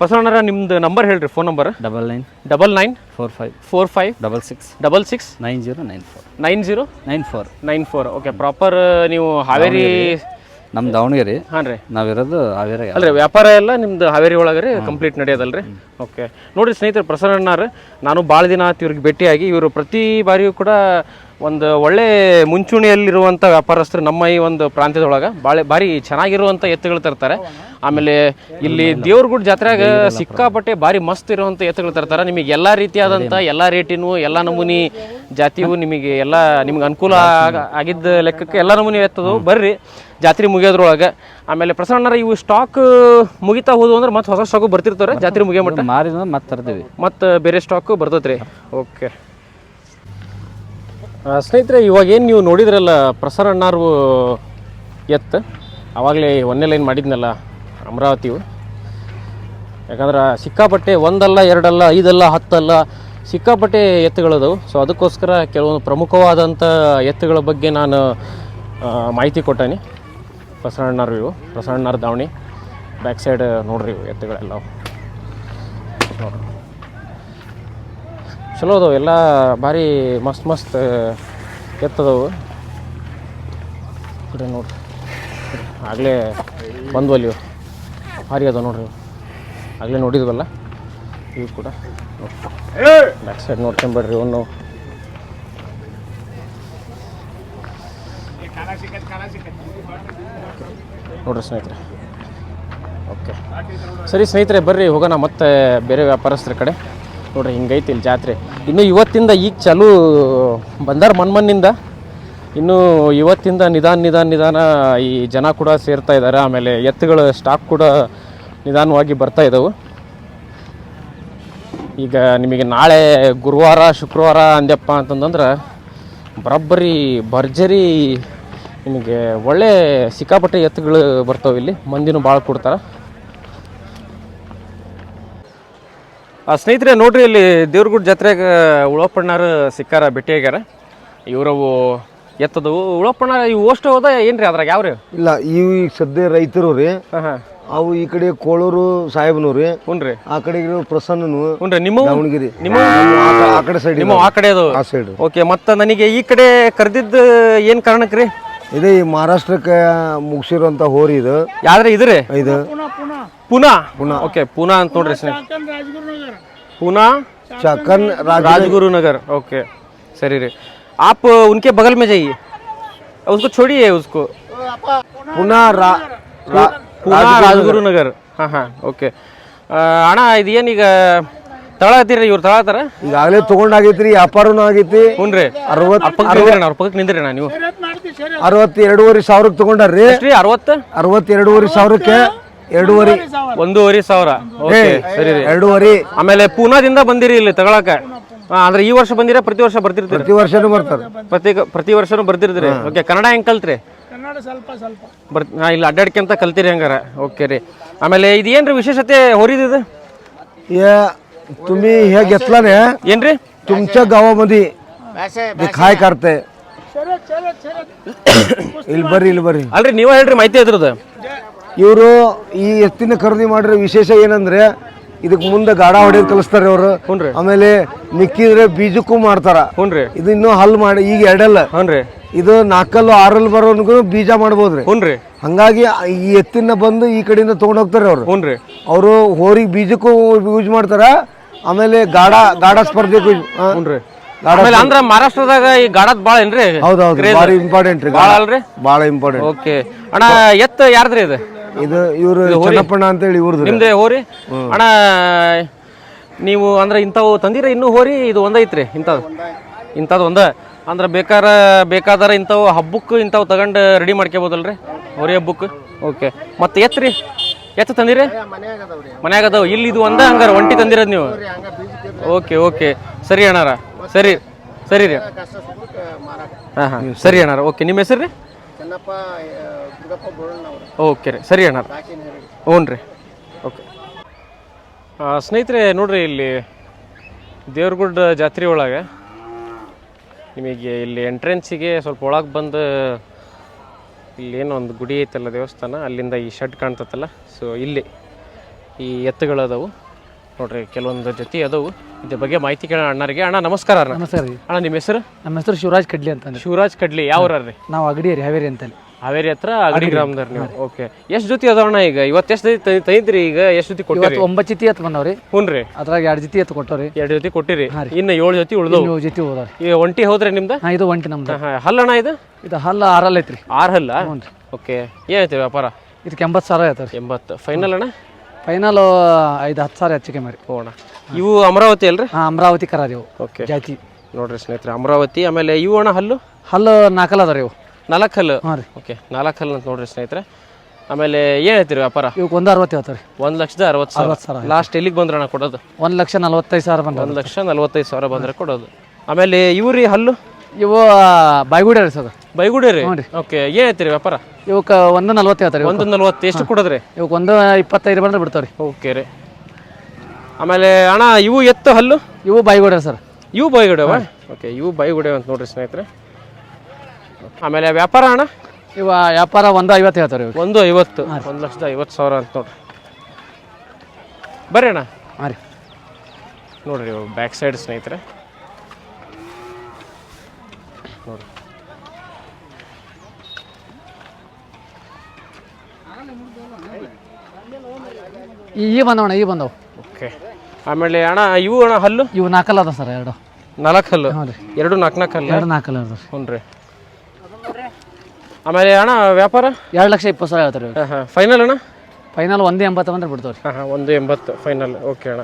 ಬಸವಣ್ಣರ ನಿಮ್ದು ನಂಬರ್ ಹೇಳ್ರಿ phone number double nine double nine four five four five double six double six nine zero nine four nine zero nine four nine four okay proper ನೀವು ಹಾವೇರಿ ನಮ್ಮ ದಾವಣಗೆರೆ. ಹಾಂ ರೀ. ನಾವಿರೋದು ಹಾವೇರಿ. ಅಲ್ರಿ ವ್ಯಾಪಾರ ಎಲ್ಲ ನಿಮ್ದು ಹಾವೇರಿ ಒಳಗೆ ರೀ ಕಂಪ್ಲೀಟ್ ನಡೆಯೋದಲ್ರಿ? ಓಕೆ ನೋಡಿರಿ ಸ್ನೇಹಿತರು ಪ್ರಸನ್ನಣ್ಣಾರು ನಾನು ಭಾಳ ದಿನ ಆತು ಇವ್ರಿಗೆ ಭೇಟಿಯಾಗಿ ಇವರು ಪ್ರತಿ ಬಾರಿಯೂ ಕೂಡ ಒಂದು ಒಳ್ಳೆ ಮುಂಚೂಣಿಯಲ್ಲಿರುವಂಥ ವ್ಯಾಪಾರಸ್ಥರು ನಮ್ಮ ಈ ಒಂದು ಪ್ರಾಂತ್ಯದೊಳಗೆ ಭಾಳ ಭಾರಿ ಚೆನ್ನಾಗಿರುವಂಥ ಎತ್ತುಗಳು ತರ್ತಾರೆ. ಆಮೇಲೆ ಇಲ್ಲಿ ದೇವ್ರಗುಡ್ ಜಾತ್ರೆಗೆ ಸಿಕ್ಕಾಪಟ್ಟೆ ಭಾರಿ ಮಸ್ತ್ ಇರುವಂಥ ಎತ್ತುಗಳು ತರ್ತಾರೆ. ನಿಮಗೆ ಎಲ್ಲ ರೀತಿಯಾದಂಥ ಎಲ್ಲ ರೇಟಿನೂ ಎಲ್ಲ ನಮೂನಿ ಜಾತಿಯು ನಿಮಗೆ ಎಲ್ಲ ನಿಮ್ಗೆ ಅನುಕೂಲ ಆಗ- ಆಗಿದ್ದ ಲೆಕ್ಕಕ್ಕೆ ಎಲ್ಲ ನಮೂನಿ ಎತ್ತದು ಬರ್ರಿ ಜಾತ್ರೆ ಮುಗಿಯೋದ್ರೊಳಗೆ. ಆಮೇಲೆ ಪ್ರಸನ್ನರ ಇವು ಸ್ಟಾಕ್ ಮುಗಿತಾ ಹೋದ್ವು ಅಂದ್ರೆ ಮತ್ತೆ ಹೊಸ ಸ್ಟಾಕು ಬರ್ತಿರ್ತಾರೆ ಜಾತ್ರೆ ಮುಗಿಯೋ ಮಟ್ಟ. ಮಾರಿದ ಮತ್ತೆ ತರ್ತೀವಿ. ಮತ್ತೆ ಬೇರೆ ಸ್ಟಾಕು ಬರ್ತೈತ್ರಿ ಓಕೆ ಸ್ನೇಹಿತರೆ, ಇವಾಗ ಏನು ನೀವು ನೋಡಿದ್ರಲ್ಲ ಪ್ರಸರಣ್ಣಾರು ಎತ್ತು? ಆವಾಗಲೇ ಒಂದೇ ಲೈನ್ ಮಾಡಿದ್ನಲ್ಲ ಅಮರಾವತಿಯು ಯಾಕಂದ್ರೆ ಸಿಕ್ಕಾಪಟ್ಟೆ ಒಂದಲ್ಲ, ಎರಡಲ್ಲ, ಐದಲ್ಲ, ಹತ್ತಲ್ಲ ಸಿಕ್ಕಾಪಟ್ಟೆ ಎತ್ತುಗಳದವು. ಸೊ ಅದಕ್ಕೋಸ್ಕರ ಕೆಲವೊಂದು ಪ್ರಮುಖವಾದಂಥ ಎತ್ತುಗಳ ಬಗ್ಗೆ ನಾನು ಮಾಹಿತಿ ಕೊಟ್ಟೇನಿ. ಪ್ರಸರಣ್ಣಾರು ಇವು. ಪ್ರಸರಣ್ಣಾರ್ ದಾವಣಿ. ಬ್ಯಾಕ್ ಸೈಡ್ ನೋಡ್ರಿ ಇವು ಎತ್ತುಗಳೆಲ್ಲ. ಚಲೋ ಅದಾವೆ, ಎಲ್ಲ ಭಾರಿ ಮಸ್ತ್ ಮಸ್ತ್ ಎತ್ತದವು ಕಡೆ ನೋಡ್ರಿ. ಆಗಲೇ ಬಂದ್ವಲ್ಲ ಇವು. ಭಾರಿ ಅದಾವೆ ನೋಡ್ರಿ ಇವು. ಆಗಲೇ ನೋಡಿದ್ವಲ್ಲ? ಇವು ಕೂಡ ಬ್ಯಾಕ್ ಸೈಡ್ ನೋಡ್ಕೊಂಬೇಡ್ರಿ ಇವನು. ನೋಡ್ರಿ ಸ್ನೇಹಿತರೆ. ಓಕೆ ಸರಿ ಸ್ನೇಹಿತರೆ, ಬರ್ರಿ, ಹೋಗೋಣ ಮತ್ತೆ ಬೇರೆ ವ್ಯಾಪಾರಸ್ಥರ ಕಡೆ. ನೋಡ್ರಿ, ಹಿಂಗೈತಿ ಇಲ್ಲಿ ಜಾತ್ರೆ. ಇನ್ನು ಇವತ್ತಿಂದ ಈಗ ಚಾಲು ಬಂದಾರ ಮನ್ಮನ್ನಿಂದ. ಇನ್ನು ಇವತ್ತಿಂದ ನಿಧಾನ ನಿಧಾನ ನಿಧಾನ ಈ ಜನ ಕೂಡ ಸೇರ್ತಾ ಇದ್ದಾರೆ ಆಮೇಲೆ ಎತ್ತುಗಳ ಸ್ಟಾಕ್ ಕೂಡ ನಿಧಾನವಾಗಿ ಬರ್ತಾ ಇದ್ದವು ಈಗ ನಿಮಗೆ ನಾಳೆ ಗುರುವಾರ, ಶುಕ್ರವಾರ ಅಂದ್ಯಪ್ಪ ಅಂತಂದ್ರೆ ಬರಬ್ಬರಿ, ಭರ್ಜರಿ ನಿಮಗೆ ಒಳ್ಳೆ ಸಿಕ್ಕಾಪಟ್ಟೆ ಎತ್ತುಗಳು ಬರ್ತಾವೆ ಇಲ್ಲಿ. ಮಂದಿನೂ ಭಾಳ ಕೊಡ್ತಾರೆ ಆ ಸ್ನೇಹಿತರೆ ನೋಡ್ರಿ ಇಲ್ಲಿ ದೇವ್ರಗುಡ್ ಜಾತ್ರೆಗೆ ಉಳಪ್ಪಣ್ಣಾರು ಸಿಕ್ಕಾರ ಭೇಟಿಯಾಗ್ಯಾರ ಇವರವು ಎತ್ತದವು. ಉಳಪ್ಪಣ್ಣ ಇವು ಅಷ್ಟು ಹೋದ ಏನ್ರಿ ಅದ್ರಾಗ? ಯಾವ್ರಿ? ಇಲ್ಲ ಇವು ಈಗ ಸದ್ಯ ರೈತರು ರೀ. ಅವು ಈ ಕಡೆ ಕೋಳೂರು ಸಾಹೇಬನು ರೀ. ಹ್ಞೂ ಆ ಕಡೆ ಪ್ರಸನ್ನನು ಹ್ಞೂ ರೀ ನಿಮ್ಮ ದಾವಣಗೆರೆ. ನಿಮ್ಮ ಆ ಕಡೆ ಸೈಡ್ ನಿಮ್ಮ ಆ ಕಡೆ ಅದು? ಆ ಸೈಡ್ ಓಕೆ ಮತ್ತೆ ನನಗೆ ಈ ಕಡೆ ಕರೆದಿದ್ದು ಏನು ಕಾರಣಕ್ಕೆ ರೀ? ಇದೇ ಈ ಮಹಾರಾಷ್ಟ್ರಕ್ಕೆ ಮುಗಿಸಿರುವಂತ ಹೋರಿ ಇದು. ಯಾವ್ದ್ರೆ ಇದ್ರಿ ಇದು. ಪುನಾ ಪುನಾ ಓಕೆ ಪುನಾ ಅಂತ ನೋಡ್ರಿ ಸ್ನೇಹಿತರೆ ಪುನಾ ಚಕನ್ ರಾಜ राजगुरु नगर ओके सरी रे आप उनके बगल में जाइए उसको छोड़िए उसको ಪುನಃ ರಾ ರಾ- ಪುನಾ ರಾಜಗುರು ನಗರ್ ಹಾಂ ಹಾಂ ಓಕೆ ಅಣ್ಣ ಇದು ಏನೀಗ ತಳ ಹತ್ತೀರಿ ಇವ್ರು ತಳ ಹತ್ತಾರ ಈಗಾಗಲೇ ತಗೊಂಡಾಗೈತ್ರಿ ವ್ಯಾಪಾರನೂ ಆಗೈತಿ ಹ್ಞೂ ರೀ ಅರವತ್ ಅವ್ರ ಪಕ್ಕ ನಿಂದ್ರಿ ಅವ್ರ ಪಕ್ಕಕ್ಕೆ ನಿಂದ್ರಿ ಅಣ್ಣ ನೀವು ಅರವತ್ತೆರಡೂವರೆ ಸಾವಿರಕ್ಕೆ ತಗೊಂಡಾರ್ರಿ ಎಷ್ಟು ರೀ ಅರವತ್ತು ಅರವತ್ತೆರಡೂವರೆ ಸಾವಿರಕ್ಕೆ ಎರಡೂವರೆ ಒಂದೂವರೆ ಸಾವಿರ ಓಕೆ ಸರಿ ರೀ ಎರಡೂವರೆ ಆಮೇಲೆ ಪೂನಾದಿಂದ ಬಂದಿರಿ ಇಲ್ಲಿ ತಗೊಳಕ ಹಾ, ಅಂದ್ರೆ ಈ ವರ್ಷ ಬಂದಿರ ಪ್ರತಿ ವರ್ಷ ಬರ್ತಿರ್ತೀರಿ ಪ್ರತಿ ವರ್ಷನೂ ಬರ್ತಾರೆ ಪ್ರತಿ ಪ್ರತಿ ವರ್ಷನೂ ಬರ್ತಿರ್ತೀರಿ ಓಕೆ ಕನ್ನಡ ಹೆಂಗ್ ಕಲ್ತ್ರಿ ಬರ್ ಹಾ, ಇಲ್ಲಿ ಅಡ್ಡಾಡ್ಕೊಂತ ಕಲ್ತೀರಿ ಹಂಗಾರ ಓಕೆ ರೀ ಆಮೇಲೆ ಇದು ಏನ್ರಿ ವಿಶೇಷತೆ ಹೊರಿದು ಇದು ये तुम्ही हे घेतला ना ಏನ್ರಿ तुमच्या गावामध्ये ते काय करते ಇಲ್ಲಿ ಬರ್ರಿ ಇಲ್ಲಿ ಬರ್ರಿ ಅಲ್ರಿ ನೀವ ಹೇಳ್ರಿ ಮಾಹಿತಿ ಇದ್ರದ್ದು ಇವರು ಈ ಎತ್ತಿನ ಖರೀದಿ ಮಾಡಿರೋ ವಿಶೇಷ ಏನಂದ್ರೆ ಇದಕ್ ಮುಂದೆ ಗಾಢ ಹೊಡೆಯೋದು ಕಲಿಸ್ತಾರೆ ಅವರು ಹುನ್ರಿ. ಆಮೇಲೆ ಮಿಕ್ಕಿದ್ರೆ ಬೀಜಕ್ಕೂ ಮಾಡ್ತಾರ. ಹುನ್ರಿ ಇದು ಇನ್ನೂ ಹಲ್ ಮಾಡಿ ಈಗ ಎರಡಲ್ಲ. ಇದು ನಾಲ್ಕಲ್ಲು ಆರಲ್ಲಿ ಬರೋನ್ಗೂ ಬೀಜ ಮಾಡ್ಬೋದ್ರಿ ಹುನ್ರಿ ಹಂಗಾಗಿ ಈ ಎತ್ತಿನ ಬಂದು ಈ ಕಡೆಯಿಂದ ತಗೊಂಡ್ ಹೋಗ್ತಾರೆ ಅವರು. ಹುನ್ರಿ ಅವರು ಹೋರಿಗೆ ಬೀಜಕ್ಕೂ ಯೂಸ್ ಮಾಡ್ತಾರ ಆಮೇಲೆ ಗಾಢ ಗಾಢ ಸ್ಪರ್ಧೆಗೂ use- ಆ, ಆಮೇಲೆ ಅಂದ್ರ ಮಹಾರಾಷ್ಟ್ರದಾಗ ಈ ಗಾಡದ್ ಬಾಳ ಏನ್ರಿ? ಹೌದೌದು? ಭಾಳ ಇಂಪಾರ್ಟೆಂಟ್ ರೀ ಬಾಳ ಅಲ್ರಿ? Important okay. ಅಣ್ಣ ಎತ್ತ ಯಾರ್ದ್ರಿ ಇದು? ಇದು ಇವರು ಚನ್ನಪ್ಪಣ್ಣ ಅಂತೇಳಿ ಇವ್ರದ್ದು. ನಿಮ್ದೆ ಹೋರಿ? ಅಣ್ಣ ನೀವು ಅಂದ್ರೆ ಇಂಥವು ತಂದಿರ ಇನ್ನೂ ಹೋರಿ? ಇದು ಒಂದೈತ್ರಿ ಇಂಥದ್ದು? ಇಂಥದ್ದು ಒಂದ. ಅಂದ್ರೆ ಬೇಕಾರ ಬೇಕಾದಾರ ಇಂಥವು ಹಬ್ಬಕ್ಕೆ ಇಂಥವು ತಗೊಂಡು ರೆಡಿ ಮಾಡ್ಕೋಬೋದಲ್ರಿ? ಹೋರಿ ಹಬ್ಬಕ್ಕೆ? ಓಕೆ ಮತ್ತೆ ಎತ್ರಿ? ಎತ್ತ ತಂದಿರಿ? ಮನ್ಯಾಗ ಅದಾವ ಇಲ್ಲಿ ಇದು ಒಂದ ಹಂಗಾರ ಒಂಟಿ ತಂದಿರೋದು ನೀವು? ಓಕೆ ಓಕೆ ಸರಿ ಅಣ್ಣಾರ. ಸರಿ ಸರಿ ರೀ. ಹಾಂ ಹಾಂ. ಸರಿ ಅಣ್ಣಾರ. ಓಕೆ ನಿಮ್ಮ ಹೆಸರು ರೀ? ಓಕೆ ರೀ. ಸರಿ ಅಣ್ಣ. ಹ್ಞೂ ರೀ. ಓಕೆ. ಸ್ನೇಹಿತರೆ ನೋಡ್ರಿ ಇಲ್ಲಿ ದೇವ್ರಗುಡ್ಡ ಜಾತ್ರೆ ಒಳಗೆ ನಿಮಗೆ ಇಲ್ಲಿ ಎಂಟ್ರೆನ್ಸಿಗೆ ಸ್ವಲ್ಪ ಒಳಗೆ ಬಂದು ಇಲ್ಲೇನೋ ಒಂದು ಗುಡಿ ಐತಲ್ಲ ದೇವಸ್ಥಾನ ಅಲ್ಲಿಂದ ಈ ಶೆಡ್ ಕಾಣ್ತತ್ತಲ್ಲ ಸೊ ಇಲ್ಲಿ ಈ ಎತ್ತುಗಳದವು ಅದಾವು. ನೋಡ್ರಿ ಕೆಲವೊಂದು ಜೊತೆ ಅದವು. ಇದ್ರ ಬಗ್ಗೆ ಮಾಹಿತಿ ಕೇಳೋಣ ಅಣ್ಣರಿಗೆ. ಅಣ್ಣ ನಮಸ್ಕಾರ ಅಣ್ಣ. ನಮಸ್ಕಾರ ರೀ. ಅಣ್ಣ ನಿಮ್ಮ ಹೆಸರು? ನಮ್ಮ ಹೆಸರು ಶಿವರಾಜ್ ಕಡ್ಲಿ ಅಂತ ಶಿವರಾಜ್ ಕಡ್ಲಿ. ಯಾವ ರೀ? ನಾವು ಅಗಡಿ ರೀ ಹಾವೇರಿ ಅಂತಲ್ಲಿ ಹಾವೇರಿ ಹತ್ರ ಅಗಡಿ ಗ್ರಾಮದವ್ರು ನೀವು. ಓಕೆ ಎಷ್ಟು ಜೊತೆ ಅದಾವಣ್ಣ ಈಗ? ಇವತ್ತು ಎಷ್ಟು ತಂದಿದ್ರಿ ಈಗ? ಎಷ್ಟು ಜೊತೆ ಕೊಟ್ಟಿರಿ? ಇವತ್ತು ಒಂಬತ್ತು ಜೊತೆ ಎತ್ತು ಬಂದವ್ರಿ. ಹ್ಞೂ ರೀ ಅದ್ರಾಗ ಎರಡು ಜೊತೆ ಎತ್ತು ಕೊಟ್ಟವ್ರಿ. ಎರಡು ಜೊತೆ ಕೊಟ್ಟಿರಿ. ಇನ್ನು ಏಳು ಜೊತೆ ಉಳಿದವು. ನೀವು ಜೊತೆ ಹೋದವ್ರಿ ಈಗ ಒಂಟಿ ಹೋದ್ರೆ ನಿಮ್ದು? ಹಾಂ ಇದು ಒಂಟಿ ನಮ್ದು. ಹಾಂ ಹಲ್ಲಣ್ಣ ಇದು? ಇದು ಹಲ್ಲ ಆರಲ್ಲ ಐತ್ರಿ. ಆರು ಹಲ್ಲ? ಓಕೆ ಏನೈತೆ ವ್ಯಾಪಾರ? ಇದಕ್ಕೆ ಎಂಬತ್ತು ಸಾವಿರ ಆಯ್ತವ್ರಿ ಎಂಬತ್ತು. ಫೈನಲ್ ಅಣ್ಣ? ಫೈನಲ್ ಐದು ಹತ್ತು ಸಾವಿರ ಹೆಚ್ಚಿಗೆ ಮಾಡಿ ಹೋಗೋಣ ಇವು ಅಮರಾವತಿ ಅಲ್ರಿ? ಹಾಂ ಅಮರಾವತಿ ಕರಾರಿ ರೀ ಇವು. ಓಕೆ ಜಾತಿ ನೋಡ್ರಿ ಸ್ನೇಹಿತರೆ ಅಮರಾವತಿ ಆಮೇಲೆ ಇವು ಅಣ್ಣ ಹಲ್ಲು? ಹಲ್ಲು ನಾಲ್ಕಲ್ಲ ಅದ ರೀ ಇವು. ನಾಲ್ಕು ಹಲ್ಲು ಹಾಂ ರೀ. ಓಕೆ ನಾಲ್ಕು ಹಲ್ಲು ಅಂತ ನೋಡ್ರಿ ಸ್ನೇಹಿತರೆ. ಆಮೇಲೆ ಏನೈತಿ ವ್ಯಾಪಾರ? ಇವಕ್ಕೆ ಒಂದು ಅರವತ್ತು ಹೇಳ್ತಾರೆ ಒಂದು ಲಕ್ಷದ ಅರವತ್ತು ಸಾವಿರ. ಅರವತ್ತು ಸಾವಿರ ಲಾಸ್ಟ್ ಎಲ್ಲಿಗೆ ಬಂದ್ರಣ್ಣ ಕೊಡೋದು? ಒಂದು ಲಕ್ಷ ನಲ್ವತ್ತೈದು ಸಾವಿರ ಬಂದ್ರೆ ಒಂದು ಲಕ್ಷ ನಲ್ವತ್ತೈದು ಸಾವಿರ ಬಂದ್ರೆ ಕೊಡೋದು. ಆಮೇಲೆ ಇವು ರೀ ಹಲ್ಲು? ಇವು ಬಾಯ್ಗುಡಿ ರೀ ಸರ್. ಬೈಗುಡಿ ರೀ? ಓಕೆ ಏನ್ ಹೇಳ್ತೀರಿ ವ್ಯಾಪಾರ? ಇವಕ್ಕೆ ಒಂದು ನಲ್ವತ್ತು ಹೇಳ್ತಾರೆ ಒಂದು ನಲ್ವತ್ತು ಎಷ್ಟು ಕೊಡೋದ್ರಿ? ಇವಕ್ಕೆ ಒಂದು ಇಪ್ಪತ್ತೈದು ಬಂದ್ರೆ ಬಿಡ್ತಾವ್ರಿ. ಓಕೆ ರೀ. ಆಮೇಲೆ ಅಣ್ಣ ಇವು ಎತ್ತು ಹಲ್ಲು? ಇವು ಬಾಯ್ಗುಡಿ ಸರ್. ಇವು ಬೈಗುಡವ ಓಕೆ ಇವು ಬೈಗುಡೆ ಅಂತ ನೋಡ್ರಿ ಸ್ನೇಹಿತರೆ. ಆಮೇಲೆ ವ್ಯಾಪಾರ ಅಣ್ಣ? ಇವ ವ್ಯಾಪಾರ ಒಂದು ಐವತ್ತು ಹೇಳ್ತಾರೆ ಒಂದು ಐವತ್ತು. ಒಂದು ಲಕ್ಷದ ಐವತ್ತು ಸಾವಿರ ಅಂತ ನೋಡ್ರಿ. ಬರ್ರಿ ಅಣ್ಣ. ಹಾಂ ರೀ. ನೋಡ್ರಿ ಇವು ಬ್ಯಾಕ್ ಸೈಡ್ ಸ್ನೇಹಿತರೆ. ನೋಡ್ರಿ. ಈ ಈ ಬಂದವಣ್ಣ ಈ ಬಂದವು. ಓಕೆ ಆಮೇಲೆ ಅಣ್ಣ ಇವು ಅಣ್ಣ ಹಲ್ಲು? ಇವು ನಾಲ್ಕಲ್ಲ ಅದ ಸರ್ ಎರಡು. ನಾಲ್ಕು ಹಲ್ಲು ಹ್ಞೂ ರೀ. ಎರಡು ನಾಲ್ಕು ನಾಲ್ಕು ಹಲ್ಲು ಎರಡು ನಾಲ್ಕಲ್ಲ ಅದ ಹ್ಞೂ ರೀ ಆಮೇಲೆ ಅಣ್ಣ ವ್ಯಾಪಾರ? ಎರಡು ಲಕ್ಷ ಇಪ್ಪತ್ತು ಸಾವಿರ ಹೇಳ್ತಾರೆ ಹಾಂ ಹಾಂ ಫೈನಲ್ ಅಣ್ಣ? ಫೈನಲ್ ಒಂದು ಎಂಬತ್ತು ಬಂದ್ರೆ ಬಿಡ್ತಾವೆ ರೀ ಹಾಂ ಹಾಂ ಒಂದು ಎಂಬತ್ತು ಫೈನಲ್ ಓಕೆ ಅಣ್ಣ.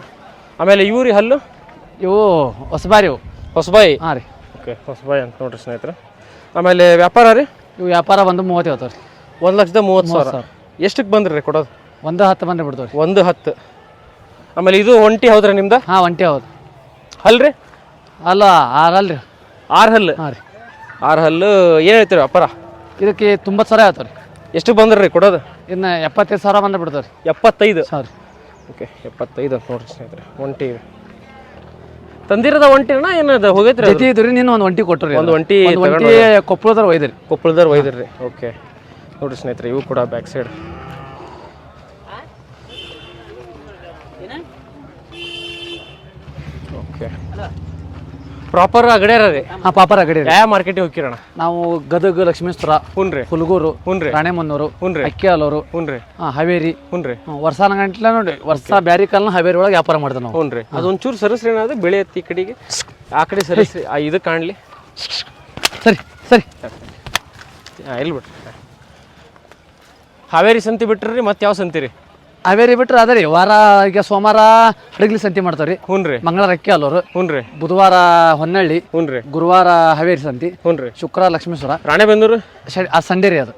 ಆಮೇಲೆ ಇವು ರೀ ಹಲ್ಲು? ಇವು ಹೊಸಬಾರಿ ಇವು. ಹೊಸಬಾಯಿ? ಹಾಂ ರೀ. ಓಕೆ ಹೊಸಬಾಯಿ ಅಂತ ನೋಡ್ರಿ ಸ್ನೇಹಿತರೆ. ಆಮೇಲೆ ವ್ಯಾಪಾರ ರೀ? ಇವು ವ್ಯಾಪಾರ ಬಂದು ಮೂವತ್ತು ಹೇಳ್ತಾರೆ ರೀ ಒಂದು ಲಕ್ಷದ ಮೂವತ್ತು ಸಾವಿರ. ಎಷ್ಟಕ್ಕೆ ಬಂದ್ರಿ ರೀ ಕೊಡೋದು? ಒಂದು ಹತ್ತು ಬಂದ್ರೆ ಬಿಡ್ತಾವೆ ರೀ ಒಂದು ಹತ್ತು. ಆಮೇಲೆ ಇದು ಒಂಟಿ ಹೌದ್ರಿ ನಿಮ್ದು? ಹಾಂ ಒಂಟಿ ಹೌದು. ಹಲ್ರಿ ಅಲ್ಲ ಆರಲ್ಲ ರೀ. ಆರು ಹಲ್ಲು? ಹಾಂ ರೀ. ಆರು ಹಲ್ಲು ಏನು ಹೇಳ್ತೀರಿ ಅಪ್ಪರ? ಇದಕ್ಕೆ ತುಂಬ ಸರ ಆಯ್ತು ರೀ. ಎಷ್ಟು ಬಂದ್ರಿ ರೀ ಕೊಡೋದು? ಇನ್ನು ಎಪ್ಪತ್ತೈದು ಸಾವಿರ ಬಂದ್ರೆ ಬಿಡ್ತಾರೆ ರೀ. ಎಪ್ಪತ್ತೈದು? ಸಾವಿರ ಓಕೆ ಎಪ್ಪತ್ತೈದು ಅಂತ ನೋಡ್ರಿ ಸ್ನೇಹಿತರೆ ಒಂಟಿ ತಂದಿರದ ಒಂಟಿನ ಏನದ ಹೋಗೈತ್ರಿ? ಜೊತೆ ಇದ್ರಿ ನೀನು ಒಂದು ಒಂಟಿ ಕೊಟ್ಟರು ಒಂದು ಒಂಟಿ ಒಂಟಿ ಕೊಪ್ಪಳದವ್ರು ಒಯ್ದ್ರಿ. ಕೊಪ್ಪಳದವ್ರು ಒಯ್ದಿರಿ ಓಕೆ ನೋಡ್ರಿ ಸ್ನೇಹಿತರೆ ಇವು ಕೂಡ ಬ್ಯಾಕ್ ಸೈಡ್ ಓಕೆ. ಪ್ರಾಪರ್ ಅಗಡ್ಯಾರ ರೀ. ಹಾಂ ಪಾಪರ ಅಗಡೆ ರೀ. ಯಾವ ಮಾರ್ಕೆಟಿಗೆ ಹೋಗಿರೋಣ ನಾವು ಗದಗ ಲಕ್ಷ್ಮೀಶ್ವರ ಹುನ್ರಿ ಹುಲಗೂರು ಹುನ್ರಿ ರಾಣೆಮನ್ನೂರು ಹುನ್ರಿ ಅಕ್ಕಿಯಾಲೂರು ಹುನ್ರಿ ಹಾಂ ಹಾವೇರಿ. ಹುನ್ರಿ ವರ್ಷಾನ ಗಂಟ್ಲೆ ನೋಡಿ ವರ್ಷ ಬ್ಯಾರಿ ಕಾಲನ ಹಾವೇರಿ ಒಳಗೆ ವ್ಯಾಪಾರ ಮಾಡ್ದೆ ನಾವು. ಹುನ್ರಿ ಅದೊಂಚೂರು ಸರಸ್ರಿ ಏನಾದ್ರು ಬೆಳೆ ಎತ್ತಿ ಈ ಕಡೆಗೆ. ಆ ಕಡೆ ಸರಸ್ರಿ. ಆ ಇದು ಕಾಣಲಿ. ಸರಿ ಸರಿ. ಹಾಂ ಎಲ್ಲಿ ಬಿಟ್ರಿ ಹಾವೇರಿ ಸಂತಿ ಬಿಟ್ರಿ ಮತ್ತೆ ಯಾವ ಸಂತಿ ರೀ? ಹಾವೇರಿ ಬಿಟ್ರೆ ಅದೇ ರೀ ವಾರ ಈಗ ಸೋಮವಾರ ಹಡಗ್ಲಿ ಸಂತಿ ಮಾಡ್ತಾವ್ರಿ. ಹುನ್ರಿ ರೀ. ಮಂಗಳವಾರ ಅಲ್ಲೋರು ಹ್ಞೂ ರೀ. ಬುಧವಾರ ಹೊನ್ನಳ್ಳಿ ಹುನ್ರಿ ಗುರುವಾರ ಹಾವೇರಿ ಸಂತಿ. ಹುನ್ರಿ ಶುಕ್ರ ಲಕ್ಷ್ಮೇಶ್ವರ. ರಾಣೆ ರಾಣೆಬೆನ್ನೂರು ಆ ಸಂಡೇ ರೀ ಅದು.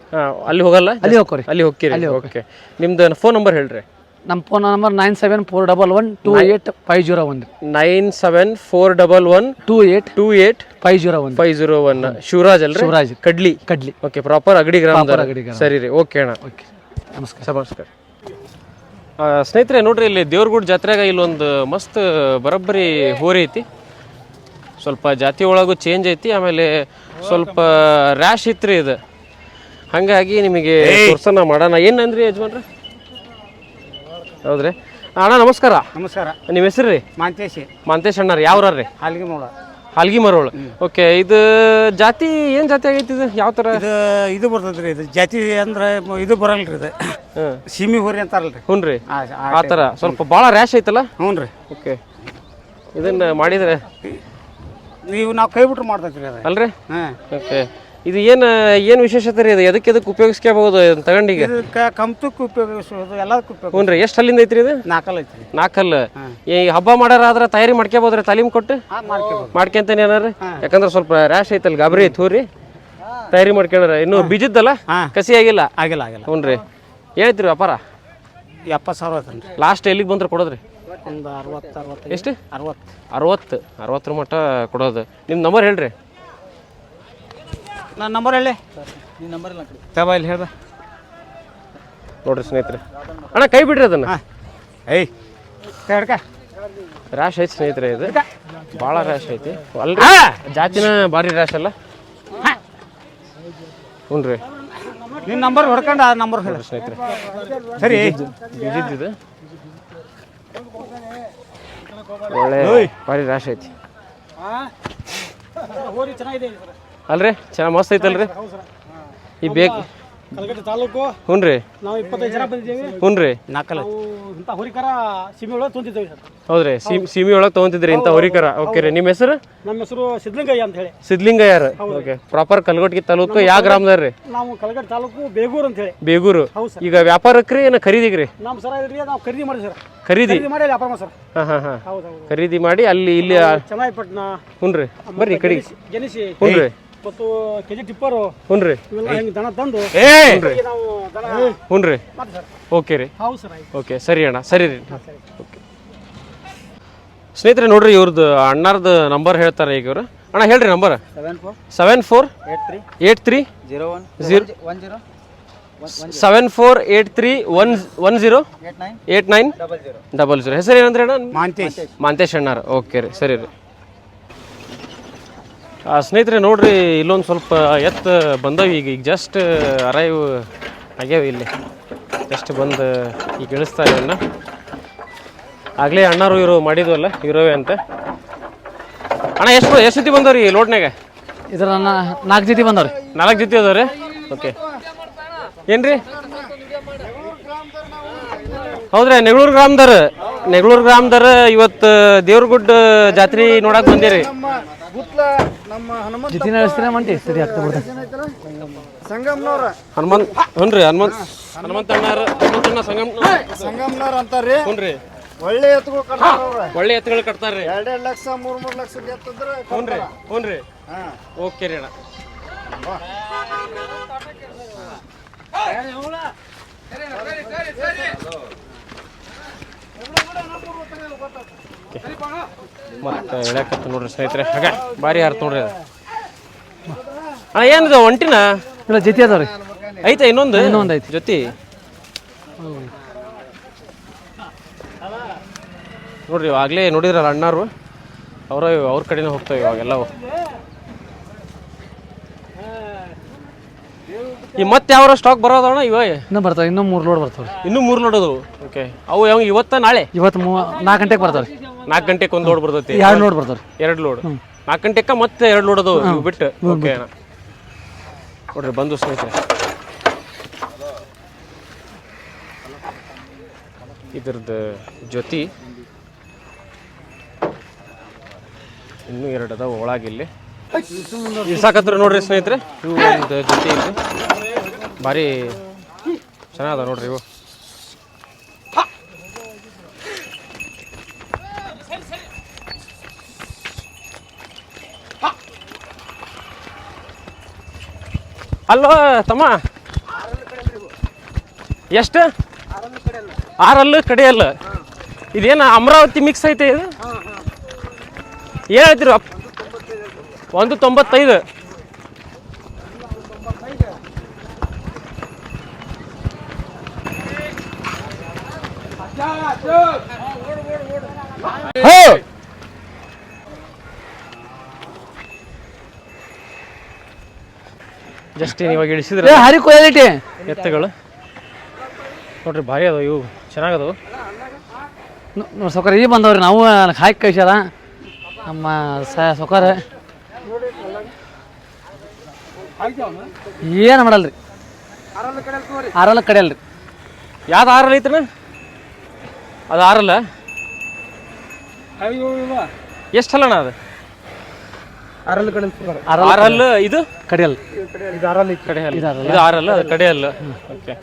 ಅಲ್ಲಿ ಹೋಗಲ್ಲ? ಅಲ್ಲಿ ಹೋಗ್ರಿ ಅಲ್ಲಿ ಹೋಗ್ತೀರಿ. ಓಕೆ. ನಿಮ್ದು ಫೋನ್ ನಂಬರ್ ಹೇಳ್ರಿ. ನಮ್ಮ phone number nine seven four double one two eight five zero one nine seven four double one two eight two eight five zero one five zero one Shivraj ಅಲ್ರಿ? ಶಿವರಾಜ್. ಕಡ್ಲಿ. ಕಡ್ಲಿ. ಓಕೆ ಪ್ರಾಪರ್ ಅಗಡಿ ಗ್ರಾಮ. ಸರಿ ರೀ ಓಕೆ ಅಣ್ಣ. ಓಕೆ. ನಮಸ್ಕಾರ. ನಮಸ್ಕಾರ ಸ್ನೇಹಿತರೆ ನೋಡ್ರಿ ಇಲ್ಲಿ ದೇವ್ರಗೂಡ್ ಜಾತ್ರೆಗೆ ಇಲ್ಲೊಂದು ಮಸ್ತ್ ಬರೋಬ್ಬರಿ ಹೋರಿ ಐತಿ ಸ್ವಲ್ಪ ಜಾತಿ ಒಳಗೂ ಚೇಂಜ್ ಐತಿ ಆಮೇಲೆ ಸ್ವಲ್ಪ ರ್ಯಾಶ್ ಇತ್ರಿ ಇದು. ಹಂಗಾಗಿ ನಿಮಗೆ ತೋರ್ಸನ ಮಾಡೋಣ. ಏನಂದ್ರಿ ಯಜಮಾನ್ರಿ? ಹೌದ್ರಿ. ಅಣ್ಣ ನಮಸ್ಕಾರ. ನಮಸ್ಕಾರ. ನಿಮ್ಮ ಹೆಸರು ರೀ? ಮಾಂತೇಶಿ. ಮಾಂತೇಶ್ ಅಣ್ಣ ಯಾವ್ರಿ ರೀ ಹಾಲಿಗೆ ನೋಡ ಹಾಲ್ಗಿ ಮರೋಳು ಓಕೆ ಇದು ಜಾತಿ ಏನು ಜಾತಿ ಆಗೈತಿ ಇದು? ಯಾವ ಥರ ಇದು ಇದು ಬರ್ತದ್ರಿ ಇದು ಜಾತಿ ಅಂದ್ರೆ ಇದು ಬರಲ್ರಿ ಇದು. ಸೀಮಿ ಹೋರಿ ಅಂತಾರಲ್ರಿ. ಹ್ಞೂ ರೀ ಆ- ಥರ ಸ್ವಲ್ಪ ಭಾಳ ರ್ಯಾಶ್ ಐತಲ್ಲ? ಹ್ಞೂ ರೀ. ಓಕೆ ಇದನ್ನ ಮಾಡಿದ್ರೆ? ನೀವು ನಾವು ಕೈ ಬಿಟ್ರು ಮಾಡ್ತೈತ್ರಿ ಅದು. ಅಲ್ರಿ? ಹಾಂ. ಓಕೆ ಇದು ಏನು ಏನು ವಿಶೇಷತೆ ರೀ ಇದು? ಎದಕ್ಕೆ ಎದಕ್ಕೆ ಉಪಯೋಗಿಸ್ಕೋಬಹುದು ಇದನ್ನ ತಗೊಂಡೀಗ? ಇದಕ್ಕೆ ಕಂತಕ್ಕೆ ಉಪಯೋಗಿಸೋದು ಎಲ್ಲದಕ್ಕೂ ಉಪಯೋಗ ಹ್ಞೂ ರೀ ಎಷ್ಟು ಹಲ್ಲಿಂದ ಐತ್ರಿ ಇದು? ನಾಲ್ಕಲ್ಲ ಐತ್ರಿ. ನಾಲ್ಕಲ್ಲ ಈ ಹಬ್ಬ ಮಾಡಾರ ಆದ್ರೆ ತಯಾರಿ ಮಾಡ್ಕೋಬೋದ್ರಿ ತಾಲೀಮ್ ಕೊಟ್ಟು? ಹಾಂ ಮಾಡ್ಕೋಬೋದು ಮಾಡ್ಕೊಂತಾನೆ ಏನಾರ? ಯಾಕಂದ್ರೆ ಸ್ವಲ್ಪ ರ್ಯಾಶ್ ಐತಲ್ಲ ಗಾಬರಿ ಐತೆ ಹೂರಿ ತಯಾರಿ ಮಾಡ್ಕೊಂಡ್ರೆ ಇನ್ನು ಬಿಜಿದ್ದಲ್ಲ. ಕಸಿ ಆಗಿಲ್ಲ? ಆಗಿಲ್ಲ ಆಗಿಲ್ಲ. ಹ್ಞೂ ರೀ ಹೇಳ್ತೀರಿ ವ್ಯಾಪಾರ? ಎಪ್ಪತ್ತು ಸಾವಿರ ಐತನ್ರಿ ಲಾಸ್ಟ್ ಎಲ್ಲಿಗೆ ಬಂದ್ರೆ ಕೊಡೋದ್ರಿ? ಒಂದು ಅರವತ್ತು ಅರವತ್ತು ಎಷ್ಟು? ಅರವತ್ತು. ಅರವತ್ತು ಅರವತ್ತರ ಮಟ್ಟ ಕೊಡೋದು. ನಿಮ್ಮ ನಂಬರ್ ಹೇಳ್ರಿ. ನನ್ನ ನಂಬರ್ ಹೇಳಿ. ತಬ ಇಲ್ಲಿ ಹೇಳ್ದ. ನೋಡ್ರಿ ಸ್ನೇಹಿತರೆ. ಅಣ್ಣ ಕೈ ಬಿಡ್ರಿ ಅದನ್ನ. ಏಯ್. ಕೈ ಹಿಡ್ಕ. ರ್ಯಾಶ್ ಐತಿ ಸ್ನೇಹಿತರೆ ಇದು. ಭಾಳ ರ್ಯಾಶ್ ಐತಿ. ಅಲ್ರಿ ಜಾತಿನ ಭಾರಿ ರ್ಯಾಶ್ ಅಲ್ಲ? ಹ್ಞೂ ರೀ ನಿನ್ನ ನಂಬರ್ ಹೊಡ್ಕೊಂಡು ಆ ನಂಬರ್ ಹೇಳಿ. ಸ್ನೇಹಿತರೆ. ಸರಿ. ಇದು ಒಳ್ಳೆ ಭಾರಿ ರ್ಯಾಶ್ ಐತಿ. ಅಲ್ರಿ? ಚೆನ್ನಾಗಿ ಮಸ್ತ್ ಐತಲ್ರಿ? ಈ ಬೇಕ್ ಕಲಗಟ್ಟಿ ತಾಲೂಕು. ಹ್ಞೂ ರೀ ನಾವು ಇಪ್ಪತ್ತೈದು ಜನ ಬಂದಿದ್ದೇವೆ. ಹ್ಞೂ ರೀ ನಾಲ್ಕಲ್ ನಾವು ಇಂಥ ಹುರಿಕರ ಸೀಮೆ ಒಳಗೆ ತುಂಬಿದ್ದೇವೆ ಸರ್. ಹೌದ್ರಿ. ಸೀಮ್ ಸೀಮಿ ಒಳಗೆ ತೊಗೊಂತಿದ್ರಿ ಇಂಥ ಹೊರಿಕರ. ಓಕೆ ರೀ. ನಿಮ್ಮ ಹೆಸರು? ನಮ್ಮ ಹೆಸರು ಸಿದ್ಧಲಿಂಗಯ್ಯ ಅಂತ ಹೇಳಿ ಸಿದ್ಲಿಂಗ ಯಾರು ಓಕೆ ಪ್ರಾಪರ್ ಕಲಗಟ್ಟಿ ತಾಲೂಕು ಯಾವ ಗ್ರಾಮದಾರ ರೀ? ನಾವು ಕಲಗಟ್ಟಿ ತಾಲೂಕು ಬೇಗೂರು ಅಂತ ಹೇಳಿ ಬೇಗೂರು. ಹೌದು ಈಗ ವ್ಯಾಪಾರಕ್ಕೆ ಏನ ಏನು ಖರೀದಿಗೆ ರೀ? ನಮ್ಮ ಸರ ಇದ್ರಿ ನಾವು ಖರೀದಿ ಮಾಡಿ ಸರ್. ಖರೀದಿ? ಖರೀದಿ ಮಾಡಿ ಅಲ್ಲಿ ವ್ಯಾಪಾರ ಮಾಡಿ ಸರ್ ಹಾಂ ಹಾಂ ಹಾಂ. ಹೌದು ಹೌದು. ಖರೀದಿ ಮಾಡಿ ಅಲ್ಲಿ ಇಲ್ಲಿ ಹುನ್ರಿ ಹ್ಞೂ ರೀ ಬರ್ರಿ ಕಡೆ. ಹುನ್ರಿ ಗೆನಿಸಿ ಹ್ಞೂ ರೀ ಮತ್ತು ಕೆಜಿ ಟಿಪ್ಪರು. ಹ್ಞೂ ರೀ ಇವೆಲ್ಲ ಹೆಂಗೆ ದನ ತಂದು ಏ! ಹೀಗೆ ನಾವು ದನ ಹ್ಞೂ ರೀ ಮಾಡಿ ಸರ್. ಓಕೆ ರೀ. ಹೌದು ಸರ್ ಆಯ್ತು. ಓಕೆ ಸರಿ ಅಣ್ಣ ಸರಿ ರೀ. ಓಕೆ. ಸ್ನೇಹಿತರೆ ನೋಡ್ರಿ ಇವ್ರದ್ದು ಅಣ್ಣಾರ್ದು ನಂಬರ್ ಹೇಳ್ತಾರೆ ಈಗ ಇವರು. ಅಣ್ಣ ಹೇಳ್ರಿ number. Seven four. Seven four. Eight three. Eight three. Zero one. Zero. One zero. Seven four eight three one one zero. Eight nine. Double zero. Double zero. ಹೆಸರು ಏನಂದ್ರೆ ಅಣ್ಣ? ಮಾಂತೇಶ್. ಮಾಂತೇಶ್ ಅಣ್ಣಾರ. ಓಕೆ ರೀ ಸರಿ ರೀ. ಆ, ಸ್ನೇಹಿತರೆ ನೋಡ್ರಿ ಇಲ್ಲೊಂದು ಸ್ವಲ್ಪ ಎತ್ತ ಬಂದವು. ಈಗ ಈಗ ಜಸ್ಟ್ ಅರೈವ್ ಆಗ್ಯಾವ ಇಲ್ಲಿ. ಜಸ್ಟ್ ಬಂದು ಈಗ ಇಳಿಸ್ತಾ ಇವನ್ನ ಆಗಲೇ ಅಣ್ಣಾರು ಇವರು ಮಾಡಿದ್ವಲ್ಲ ಇರೋವೆ ಅಂತ. ಅಣ್ಣ ಎಷ್ಟು ಎಷ್ಟು ಜೊತೆ ಬಂದವ್ರಿ ಲೋಡ್ನಾಗ ಇದ್ರ ನಾಲ್ಕು ಜೊತೆ ಬಂದವ್ರಿ. ನಾಲ್ಕು ಜೊತೆ ಅದಾವ್ರಿ? ಓಕೆ ಏನ್ರಿ? ಹೌದ್ರಿ ನೆಗಳೂರು ಗ್ರಾಮದವ್ರ. ನೆಗಳೂರು ಗ್ರಾಮದವ್ರ ಇವತ್ತು ದೇವ್ರಗುಡ್ಡ ಜಾತ್ರೆ ನೋಡಕ್ಕೆ ಬಂದಿರಿ. ಗುತ್ಲ ನಮ್ಮ ಹನುಮಂತ ಜೊತೆ ನಡೆಸ್ತೀರ ಮಂಟಿ ಸರಿ ಆಗ್ತಾ ಬಿಡ್ತಾರೆ ಸಂಗಮ್ನವ್ರ ಹನುಮಂತ್ ಹ್ಞೂನ್ರಿ ಹನುಮಂತ್ ಹನುಮಂತಣ್ಣರ ಹನುಮಂತಣ್ಣ ಸಂಗಮ್ ಸಂಗಮ್ನವ್ರ ಅಂತಾರ್ರಿ ಹ್ಞೂನ್ರಿ ಒಳ್ಳೆ ಎತ್ತುಗಳು ಅವ್ರ ಒಳ್ಳೆ ಎತ್ತುಗಳು ಕಟ್ತಾರ್ರಿ ಎರಡೆರಡು ಲಕ್ಷ ಮೂರ್ ಮೂರ್ ಲಕ್ಷ ಎತ್ತಿದ್ರೆ ಹ್ಞೂನ್ರಿ ಹ್ಞೂನ್ರಿ ಹಾ ಓಕೆ ರೀ ಅಣ್ಣ ಮತ್ತೆ ಎಳ್ಯಾಕತ್ತ ನೋಡ್ರಿ ಸ್ನೇಹಿತರೆ. ಹಾಗೆ ಭಾರಿ ಹಾರ್ತ ನೋಡ್ರಿ ಅದು. ಅಣ್ಣ ಏನಿದೆ ಒಂಟಿನ? ಇಲ್ಲ ಜೊತೆ ಅದಾವ್ರಿ. ಐತೆ ಇನ್ನೊಂದು? ಇನ್ನೊಂದು ಐತೆ. ಜೊತೆ ನೋಡ್ರಿ ಇವಾಗಲೇ ನೋಡಿದ್ರಲ್ಲ ಅಣ್ಣಾರು? ಅವರ ಅವ್ರ ಕಡೆನೇ ಹೋಗ್ತಾವೆ ಇವಾಗೆಲ್ಲವು. ಈ ಮತ್ತೆ ಯಾವ ಸ್ಟಾಕ್ ಬರೋದಣ್ಣ ಇವ? ಇನ್ನೂ ಬರ್ತಾವೆ ಇನ್ನೂ ಮೂರು ಲೋಡ್ ಬರ್ತಾವ್ರಿ. ಇನ್ನೂ ಮೂರು ಲೋಡ್ ಅದಾವು ಓಕೆ ಅವು ಯಾವ ಇವತ್ತ ನಾಳೆ? ಇವತ್ತು ಮೂ ನಾಲ್ಕು ಗಂಟೆಗೆ ಬರ್ತಾವ್ರಿ. ನಾಲ್ಕು ಗಂಟೆಗೆ ಒಂದು ಲೋಡ್ ಬರ್ತೈತಿ. ಎರಡು ಲೋಡ್ ಬರ್ತಾವ್ರಿ. ಎರಡು ಲೋಡ್ ನಾಲ್ಕು ಗಂಟೆಕ್ಕ ಮತ್ತೆ ಎರಡು ಲೋಡ್ ಅದಾವು ಇವು ಬಿಟ್ಟು. ಓಕೆ ಅಣ್ಣ. ನೋಡ್ರಿ ಬಂದು ಸ್ನೇಹಿತರೆ. ಇದ್ರದ್ದು ಜೊತೆ ಇನ್ನೂ ಎರಡು ಅದಾವ ಒಳಗಿಲ್ಲಿ. ಇಳ್ಸಾಕತ್ರ ನೋಡ್ರಿ ಸ್ನೇಹಿತರೆ. ಇವು ಒಂದು ಜೊತೆ ಇಲ್ಲಿ ಭಾರಿ ಚೆನ್ನಾಗದ ನೋಡ್ರಿ ಇವು. ಅಲ್ಲೋ ತಮ್ಮ. ಎಷ್ಟು? ಆರಲ್ಲು ಕಡೆಯಲ್ಲ. ಇದೇನು ಅಮರಾವತಿ ಮಿಕ್ಸ್ ಐತೆ ಇದು? ಏನು ಹೇಳ್ತೀರಿ ಒಂದು ತೊಂಬತ್ತೈದು. ಜಸ್ಟ್ ಇವಾಗ ಇಳಿಸಿದ್ರೆ ಹರಿ ಕ್ವಾಲಿಟಿ ಎತ್ತುಗಳು. ನೋಡ್ರಿ ಭಾರಿ ಅದಾವ ಇವು. ಚೆನ್ನಾಗದವು. ಸೌಕರ್ಯ ಸೊಕರ್ ಈ ಬಂದವ್ರಿ ನಾವು ಹಾಕಿ ಕಳಿಸ್ಯಾರ. ನಮ್ಮ ಸ ಸೊಕರ್ ಏನು ಮಾಡಲ್ರಿ? ಆರಲ್ಲ ಕಡೆಯಲ್ರಿ ಯಾವ್ದು ಆರಲ್ಲ ಐತನ ಅದು ಆರಲ್ಲ? ಎಷ್ಟು ಅಲ್ಲಣ್ಣ ಅದು? ಅರಲ್ಲಿ ಕಡೆ ಆರಲ್ಲ ಇದು? ಕಡೆಯಲ್ ಇದು ಅರಲ್ಲಿ ಕಡೆ ಹಲ್ಲು. ಇದು ಆರಲ್ಲ. ಅದು ಕಡೆ ಓಕೆ.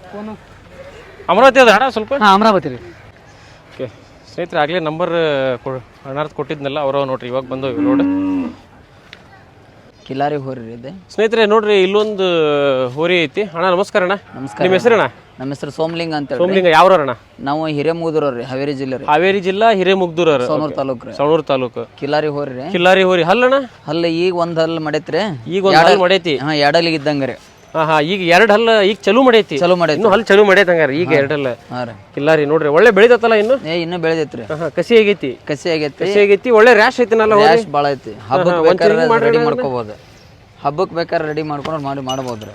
ಅಮರಾವತಿ ಅದ ಸ್ವಲ್ಪ? ಹಾಂ ಅಮರಾವತಿ ರೀ. ಓಕೆ. ಸ್ನೇಹಿತರೆ ಆಗಲೇ ನಂಬರ್ ಅಣ್ಣಾರ್ದು ಕೊಟ್ಟಿದ್ನಲ್ಲ ಅವ್ರವ ನೋಡ್ರಿ ಇವಾಗ ಬಂದು ರೋಡ್ ಕಿಲಾರಿ ಹೋರಿ ಇದೆ. ಸ್ನೇಹಿತರೆ ನೋಡ್ರಿ ಇಲ್ಲೊಂದು ಹೋರಿ ಐತಿ. ಅಣ್ಣ ನಮಸ್ಕಾರ ಅಣ್ಣ. ನಮಸ್ಕಾರ ನಿಮ್ಮ ಅಣ್ಣ ನಮ್ಮ ಹೆಸರು ಸೋಮಲಿಂಗ ಅಂತ ಹೇಳಿ ಸೋಮಲಿಂಗ ಅಣ್ಣ? ನಾವು ಹಿರೇಮುಗ್ದೂರವ್ರಿ ಹಾವೇರಿ ಜಿಲ್ಲೆ ರೀ. ಹಾವೇರಿ ಜಿಲ್ಲಾ ಹಿರೇಮುಗ್ದೂರ ಸೋನೂರ್ ತಾಲೂಕ್ ರೀ. ಸವಣೂರು ತಾಲೂಕು. ಕಿಲಾರಿ ಹೋರಿ ರೀ. ಕಿಲ್ಲಾರಿ ಹೋರಿ. ಹಲ್ಲಣ್ಣ? ಹಲ್ಲ ಈಗ ಒಂದ್ ಹಲ್ ಮಾಡೈತ್ರಿ. ಈಗ ಒಂದ್ ಹಲ್ ಮಾಡೈತಿ. ಹಾ ಎಡಲಿಗೆ ಇದ್ದಂಗ ರೀ. ಹಾ ಹಾ ಈಗ ಎರಡು ಹಲ್ಲ ಈಗ ಚಲೋ ಮಾಡೈತಿ. ಚಲೋ ಮಾಡೈತಿ. ಇನ್ನು ಹಲ್ಲು ಚಲೋ ಮಾಡೈತಿ ಹಂಗಾರ ಈಗ ಎರಡು ಹಲ್ಲ. ಹಾ ರೀ. ಕಿಲ್ಲಾರಿ ನೋಡ್ರಿ ಒಳ್ಳೆ ಬೆಳಿತತ್ತಲ್ಲ ಇನ್ನು? ಏ ಇನ್ನೂ ಬೆಳೆದೈತ್ರಿ. ಹಾ, ಕಸಿ ಆಗೈತಿ. ಕಸಿ ಆಗೈತಿ ಕಸಿ ಆಗೈತಿ ಒಳ್ಳೆ ರ್ಯಾಶ್ ಐತಿನಲ್ಲ ರ್ಯಾಶ್ ಭಾಳ ಐತಿ. ಹಬ್ಬಕ್ಕೆ ಬೇಕಾದ್ರೆ ರೆಡಿ ಮಾಡ್ಕೋಬೋದು. ಹಬ್ಬಕ್ಕೆ ಬೇಕಾದ್ರೆ ರೆಡಿ ಮಾಡ್ಕೊಂಡು ಮಾಡಿ ಮಾಡ್ಬೋದ್ರಿ.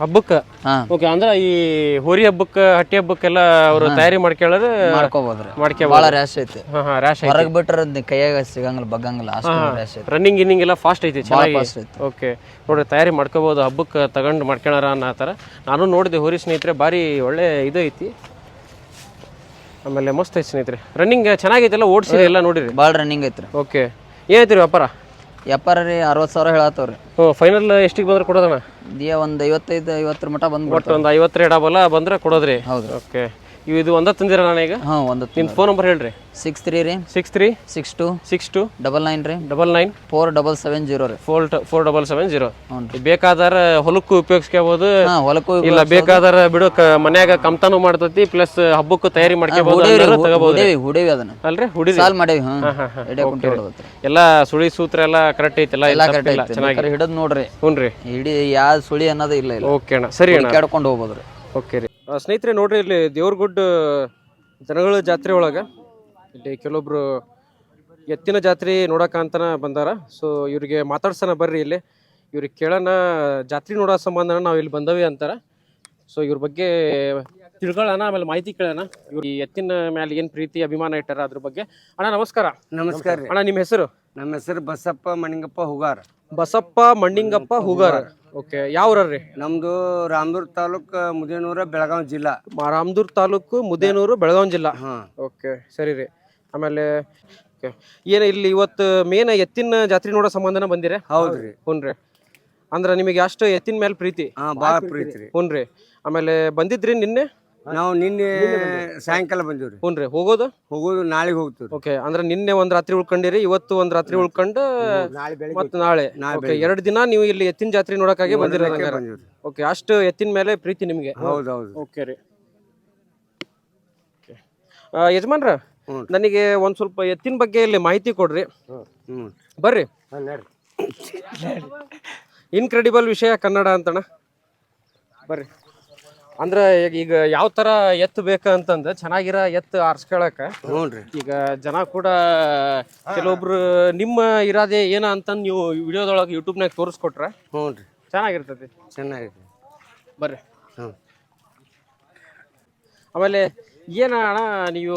ಹಬ್ಬಕ್ಕ? ಹಾ. ಓಕೆ ಅಂದ್ರೆ ಈ ಹೋರಿ ಹಬ್ಬಕ್ಕ ಹಟ್ಟಿ ಹಬ್ಬಕ್ಕೆಲ್ಲ ಅವರು ತಯಾರಿ ಮಾಡ್ಕೊಳ್ಳೋದು ಮಾಡ್ಕೋಬೋದ್ರಿ. ಮಾಡ್ಕೋಬೋದು. ಭಾಳ ರ್ಯಾಶ್ ಐತಿ. ಹಾ ಹಾ ರ್ಯಾಶ್ ಐತಿ. ಹೊರಗೆ ಬಿಟ್ರೆ ಕೈಯಾಗ ಸಿಗಂಗಿಲ್ಲ ಬಗ್ಗಂಗಿಲ್ಲ ಅಷ್ಟು ರ್ಯಾಶ್ ಐತಿ. ರನ್ನಿಂಗ್ ಗಿನ್ನಿಂಗ್ ಎಲ್ಲ ಫಾಸ್ಟ್ ಐತಿ ಚೆನ್ನಾಗಿ. fast ಐತಿ. ಓಕೆ ನೋಡ್ರಿ ತಯಾರಿ ಮಾಡ್ಕೋಬಹುದು ಹಬ್ಬಕ್ಕೆ ತಗೊಂಡು ಮಾಡ್ಕೊಳಾರ ಅನ್ನೋ ಥರ. ನಾನು ನೋಡಿದೆ ಹೋರಿ ಸ್ನೇಹಿತರೆ ಭಾರಿ ಒಳ್ಳೆ ಇದು ಐತಿ. ಆಮೇಲೆ ಮಸ್ತ್ ಐತಿ ಸ್ನೇಹಿತರೆ. ರನ್ನಿಂಗ್ ಚೆನ್ನಾಗೈತಲ್ಲ ಓಡಿಸಿ ಎಲ್ಲ ನೋಡಿರಿ. ಭಾಳ ರನ್ನಿಂಗ್ ಐತ್ರಿ. ಓಕೆ ಏನೈತಿ ವ್ಯಾಪಾರ? ವ್ಯಾಪಾರ ರೀ ಅರವತ್ತು ಸಾವಿರ ಹೇಳತ್ತವ್ರಿ. ಹ್ಞೂ ಫೈನಲ್ ಎಷ್ಟಿಗೆ ಬಂದ್ರೆ ಕೊಡೋದಣ್ಣ? ದಿಯ ಒಂದು ಐವತ್ತೈದು ಐವತ್ತರ ಮಟ ಬಂದು ಒಟ್ಟು ಒಂದು ಐವತ್ತರ ಎಡಬಲ ಬಂದ್ರೆ ಕೊಡೋದ್ರಿ? ಹೌದು. ಓಕೆ ಇವು ಇದು ಒಂದ ತಂದಿರ ನಾನು ಈಗ? ಹಾ ಒಂದು ನಿಮ್ಮ ಫೋನ್ ನಂಬರ್ ಹೇಳ್ರಿ. ಸಿಕ್ಸ್ ತ್ರೀ ರೀ. Six three six two six two double nine ರೀ. Double nine four double seven zero ರೀ. Four four double seven zero ಬೇಕಾದಾರ ಹೊಲಕ್ಕೂ ಉಪಯೋಗಿಸ್ಕೋಬಹುದು ಹಾಂ ಹೊಲಕ್ಕೂ ಇಲ್ಲ ಬೇಕಾದಾರ ಬಿಡು ಮನ್ಯಾಗ ಕಮ್ತಾನು ಮಾಡ್ತತಿ ಪ್ಲಸ್ ಹಬ್ಬಕ್ಕೂ ತಯಾರಿ ಮಾಡ್ಕೋಬಹುದು ತಗೋಬಹುದು ಹುಡೇವಿ ಅದನ್ನ. ಅಲ್ರಿ? ಹುಡಿ ಸಾಲ್ ಮಾಡೇವಿ ಎಲ್ಲ ಸುಳಿ ಸೂತ್ರ ಎಲ್ಲ ಕರೆಕ್ಟ್ ಐತಿ ಎಲ್ಲ ಎಲ್ಲ ಕರೆಕ್ಟ್ ಐತಿ. ಚೆನ್ನಾಗಿ ಹಿಡದ್ ನೋಡ್ರಿ. ಹುನ್ರಿ ಇಡಿ ಯಾ ಸುಳಿ ಅನ್ನೋದು ಇಲ್ಲ ಇಲ್ಲ. ಓಕೆ ಅಣ್ಣ. ಸರಿ ಅಣ್ಣ. ಕೆಡ್ಕೊಂಡು ಹೋಗ್ಬೋದ್ರಿ ಓಕೆ ರೀ. ಸ್ನೇಹಿತರೆ ನೋಡ್ರಿ ಇಲ್ಲಿ ದೇವ್ರಗುಡ್ಡ ಜನಗಳ ಜಾತ್ರೆ ಒಳಗೆ ಇಲ್ಲಿ ಕೆಲವೊಬ್ರು ಎತ್ತಿನ ಜಾತ್ರೆ ನೋಡಕ ಅಂತನ ಬಂದಾರ. ಸೊ ಇವ್ರಿಗೆ ಮಾತಾಡ್ಸೋಣ ಬರ್ರಿ ಇಲ್ಲಿ. ಇವ್ರಿಗೆ ಕೇಳೋಣ ಜಾತ್ರೆ ನೋಡೋ ಸಂಬಂಧನ ನಾವು ಇಲ್ಲಿ ಬಂದವಿ ಅಂತಾರ. ಸೊ ಇವ್ರ ಬಗ್ಗೆ ತಿಳ್ಕೊಳ್ಳೋಣ ಆಮೇಲೆ ಮಾಹಿತಿ ಕೇಳೋಣ. ಇವ್ರು ಈ ಎತ್ತಿನ ಮೇಲೆ ಏನು ಪ್ರೀತಿ ಅಭಿಮಾನ ಇಟ್ಟಾರ ಅದ್ರ ಬಗ್ಗೆ. ಅಣ್ಣ ನಮಸ್ಕಾರ. ನಮಸ್ಕಾರ ರೀ. ಅಣ್ಣ ನಿಮ್ಮ ಹೆಸರು? ನಮ್ಮ ಹೆಸರು ಬಸಪ್ಪ ಮಣಿಂಗಪ್ಪ ಹುಗಾರ್. ಬಸಪ್ಪ ಮಣ್ಣಿಂಗಪ್ಪ ಹೂಗಾರ. ಓಕೆ ಯಾವ ರೀ ನಮ್ದು ರಾಮದುರ್ ತಾಲೂಕ್ ಮುದೇನೂರ ಬೆಳಗಾವಿ ಜಿಲ್ಲಾ. ರಾಮದುರ್ಗ್ ತಾಲೂಕು ಮುದೇನೂರು ಬೆಳಗಾವಿ ಜಿಲ್ಲಾ. ಹಾ. ಓಕೆ ಸರಿ ರೀ. ಆಮೇಲೆ ಓಕೆ. ಏನು ಇಲ್ಲಿ ಇವತ್ತು ಮೇನ್ ಎತ್ತಿನ ಜಾತ್ರೆ ನೋಡೋ ಸಂಬಂಧನ ಬಂದಿರ? ಹೌದ್ರಿ. ರೀ ಅಂದ್ರೆ ನಿಮಗೆ ಅಷ್ಟು ಎತ್ತಿನ ಮೇಲೆ ಪ್ರೀತಿ? ಹಾ ಭಾಳ ಪ್ರೀತಿ ರೀ. ಆಮೇಲೆ ಬಂದಿದ್ರಿ ನಿನ್ನೆ? ನಾವು ನಿನ್ನೆ ಸಾಯಂಕಾಲ ಬಂದಿವ್ರಿ. ಹ್ಞೂ ರೀ. ಹೋಗೋದು? ಹೋಗೋದು ನಾಳೆಗೆ ಹೋಗ್ತೀವಿ ಓಕೆ ಅಂದ್ರೆ ನಿನ್ನೆ ಒಂದ್ ರಾತ್ರಿ ಉಳ್ಕೊಂಡಿರಿ ಇವತ್ತು ಒಂದ್ ರಾತ್ರಿ ಉಳ್ಕೊಂಡು ನಾಳೆ ಮತ್ತೆ ನಾಳೆ. ಓಕೆ ಎರಡು ದಿನ ನೀವು ಇಲ್ಲಿ ಎತ್ತಿನ ಜಾತ್ರೆ ನೋಡಕ್ಕಾಗಿ ಬಂದಿರ ಬಂದಿವ್ರಿ. ಓಕೆ ಅಷ್ಟು ಎತ್ತಿನ ಮೇಲೆ ಪ್ರೀತಿ ನಿಮಗೆ? ಹೌದು ಹೌದು ಓಕೆ ರೀ. ಯಜಮಾನ್ರ ಹ್ಞೂ. ನನಗೆ ಒಂದ್ ಸ್ವಲ್ಪ ಎತ್ತಿನ ಬಗ್ಗೆ ಇಲ್ಲಿ ಮಾಹಿತಿ ಕೊಡ್ರಿ. ಹ್ಞೂ ಬರ್ರಿ. ಇನ್ಕ್ರೆಡಿಬಲ್ ವಿಷಯ ಕನ್ನಡ ಅಂತಣ್ಣ. ಬರ್ರಿ. ಅಂದ್ರೆ ಈಗ- ಈಗ ಯಾವ ತರ ಎತ್ತು ಬೇಕಂತಂದ ಚೆನ್ನಾಗಿರೋ ಎತ್ತು ಆರ್ಸ್ಕೊಳಕ ಹ್ಞೂ ರೀ ಈಗ ಜನ ಕೂಡ ಕೆಲವೊಬ್ರು ನಿಮ್ಮ ಇರಾದೆ ಏನ ಅಂತಂದ್ ನೀವು ವಿಡಿಯೋದೊಳಗೆ ಯೂಟ್ಯೂಬ್ನಾಗ ತೋರಿಸ್ಕೊಟ್ರ ಹ್ಞೂ ರೀ ಚೆನ್ನಾಗಿರ್ತೈತಿ ಚೆನ್ನಾಗೈತಿ ಬರ್ರಿ. ಹ್ಞೂ. ಆಮೇಲೆ ಏನ ಅಣ್ಣ ನೀವು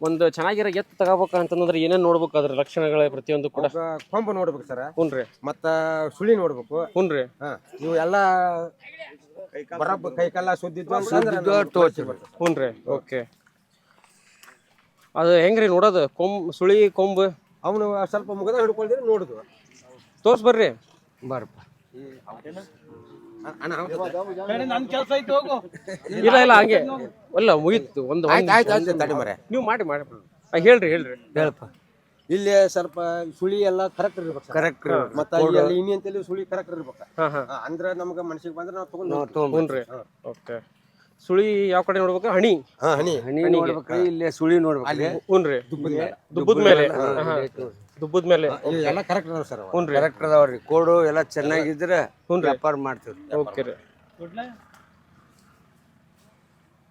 ಒಂದು ಚೆನ್ನಾಗಿರೋ ಎತ್ತು ತಗೋಬೇಕಂತಂದ್ರೆ ಏನೇನು ನೋಡ್ಬೇಕು ಅದ್ರ ಲಕ್ಷಣಗಳ ಪ್ರತಿಯೊಂದು ಕೂಡ? ಕೊಂಬು ನೋಡ್ಬೇಕು ಸರ್. ಹುನ್ರಿ ಮತ್ತ ಸುಳಿ ನೋಡ್ಬೇಕು. ಹುನ್ರಿ ಹಾ ಇವು ಎಲ್ಲ ಬರಬ್ಬ ಸುದ್ದಿ ಓಕೆ. ಅದು ಹೆಂಗ್ರಿ ನೋಡೋದು? ಕೊಂಬ್ ಸುಳಿ ಕೊಂಬು? ಅವನು ಸ್ವಲ್ಪ ಮುಗದ ಹಿಡ್ಕೊಳ್ದಿರಿ ನೋಡುದು. ತೋರ್ಸ್ ಬರ್ರಿ. ಬರಪ್ಪ ನನ್ ಕೆಲಸ ಐತಿ ಹೋಗು. ಇಲ್ಲ ಇಲ್ಲ ಹಂಗೆ. ಅಲ್ಲ ಮುಗೀತು. ಒಂದು ಒಂದು ಆಯ್ತು ಆಯ್ತು ತಡಿ ಮರೆ. ನೀವು ಮಾಡಿ ಮಾಡಿ. ಹೇಳ್ರಿ ಹೇಳ್ರಿ. ಹೇಳಪ್ಪ ಇಲ್ಲಿ ಸ್ವಲ್ಪ ಸುಳಿ ಎಲ್ಲ ಕರೆಕ್ಟ್ ಇರ್ಬೇಕು ಕರೆಕ್ಟ್ ಮತ್ತ ಇಲ್ಲಿ ಇನ್ನಿ ಅಂತೇಳಿ ಸುಳಿ ಕರೆಕ್ಟ್ ಇರ್ಬೇಕು. ಹಾ ಅಂದ್ರ ನಮ್ಗ ಮನ್ಸಿಗೆ ಬಂದ್ರೆ ನಾವು ತಗೊಂಡ್ ಹೋಗ್ತೀವಿ. ಓಕೆ. ಸುಳಿ ಯಾವ ಕಡೆ ನೋಡ್ಬೇಕು? ಹಣಿ. ಹಾ ಹನಿ ಹನಿ ನೋಡ್ಬೇಕ್ರಿ ಇಲ್ಲಿ ಸುಳಿ ನೋಡ್ಬೇಕ್ರಿ ಹುನ್ರಿ ದುಬ್ಬದ ಮೇಲೆ. ದುಬ್ಬದ ಮೇಲೆ. ಇಲ್ಲಿ ಎಲ್ಲ ಕರೆಕ್ಟ್ ಅದಾವ ಸರ್ ಹುನ್ರಿ ಕರೆಕ್ಟ್ ಅದಾವ್ರಿ ಕೋಡು ಎಲ್ಲ ಚೆನ್ನಾಗಿದ್ರೆ ವ್ಯಾಪಾರ ಮಾಡ್ತೀವಿ. ಓಕೆ ರೀ.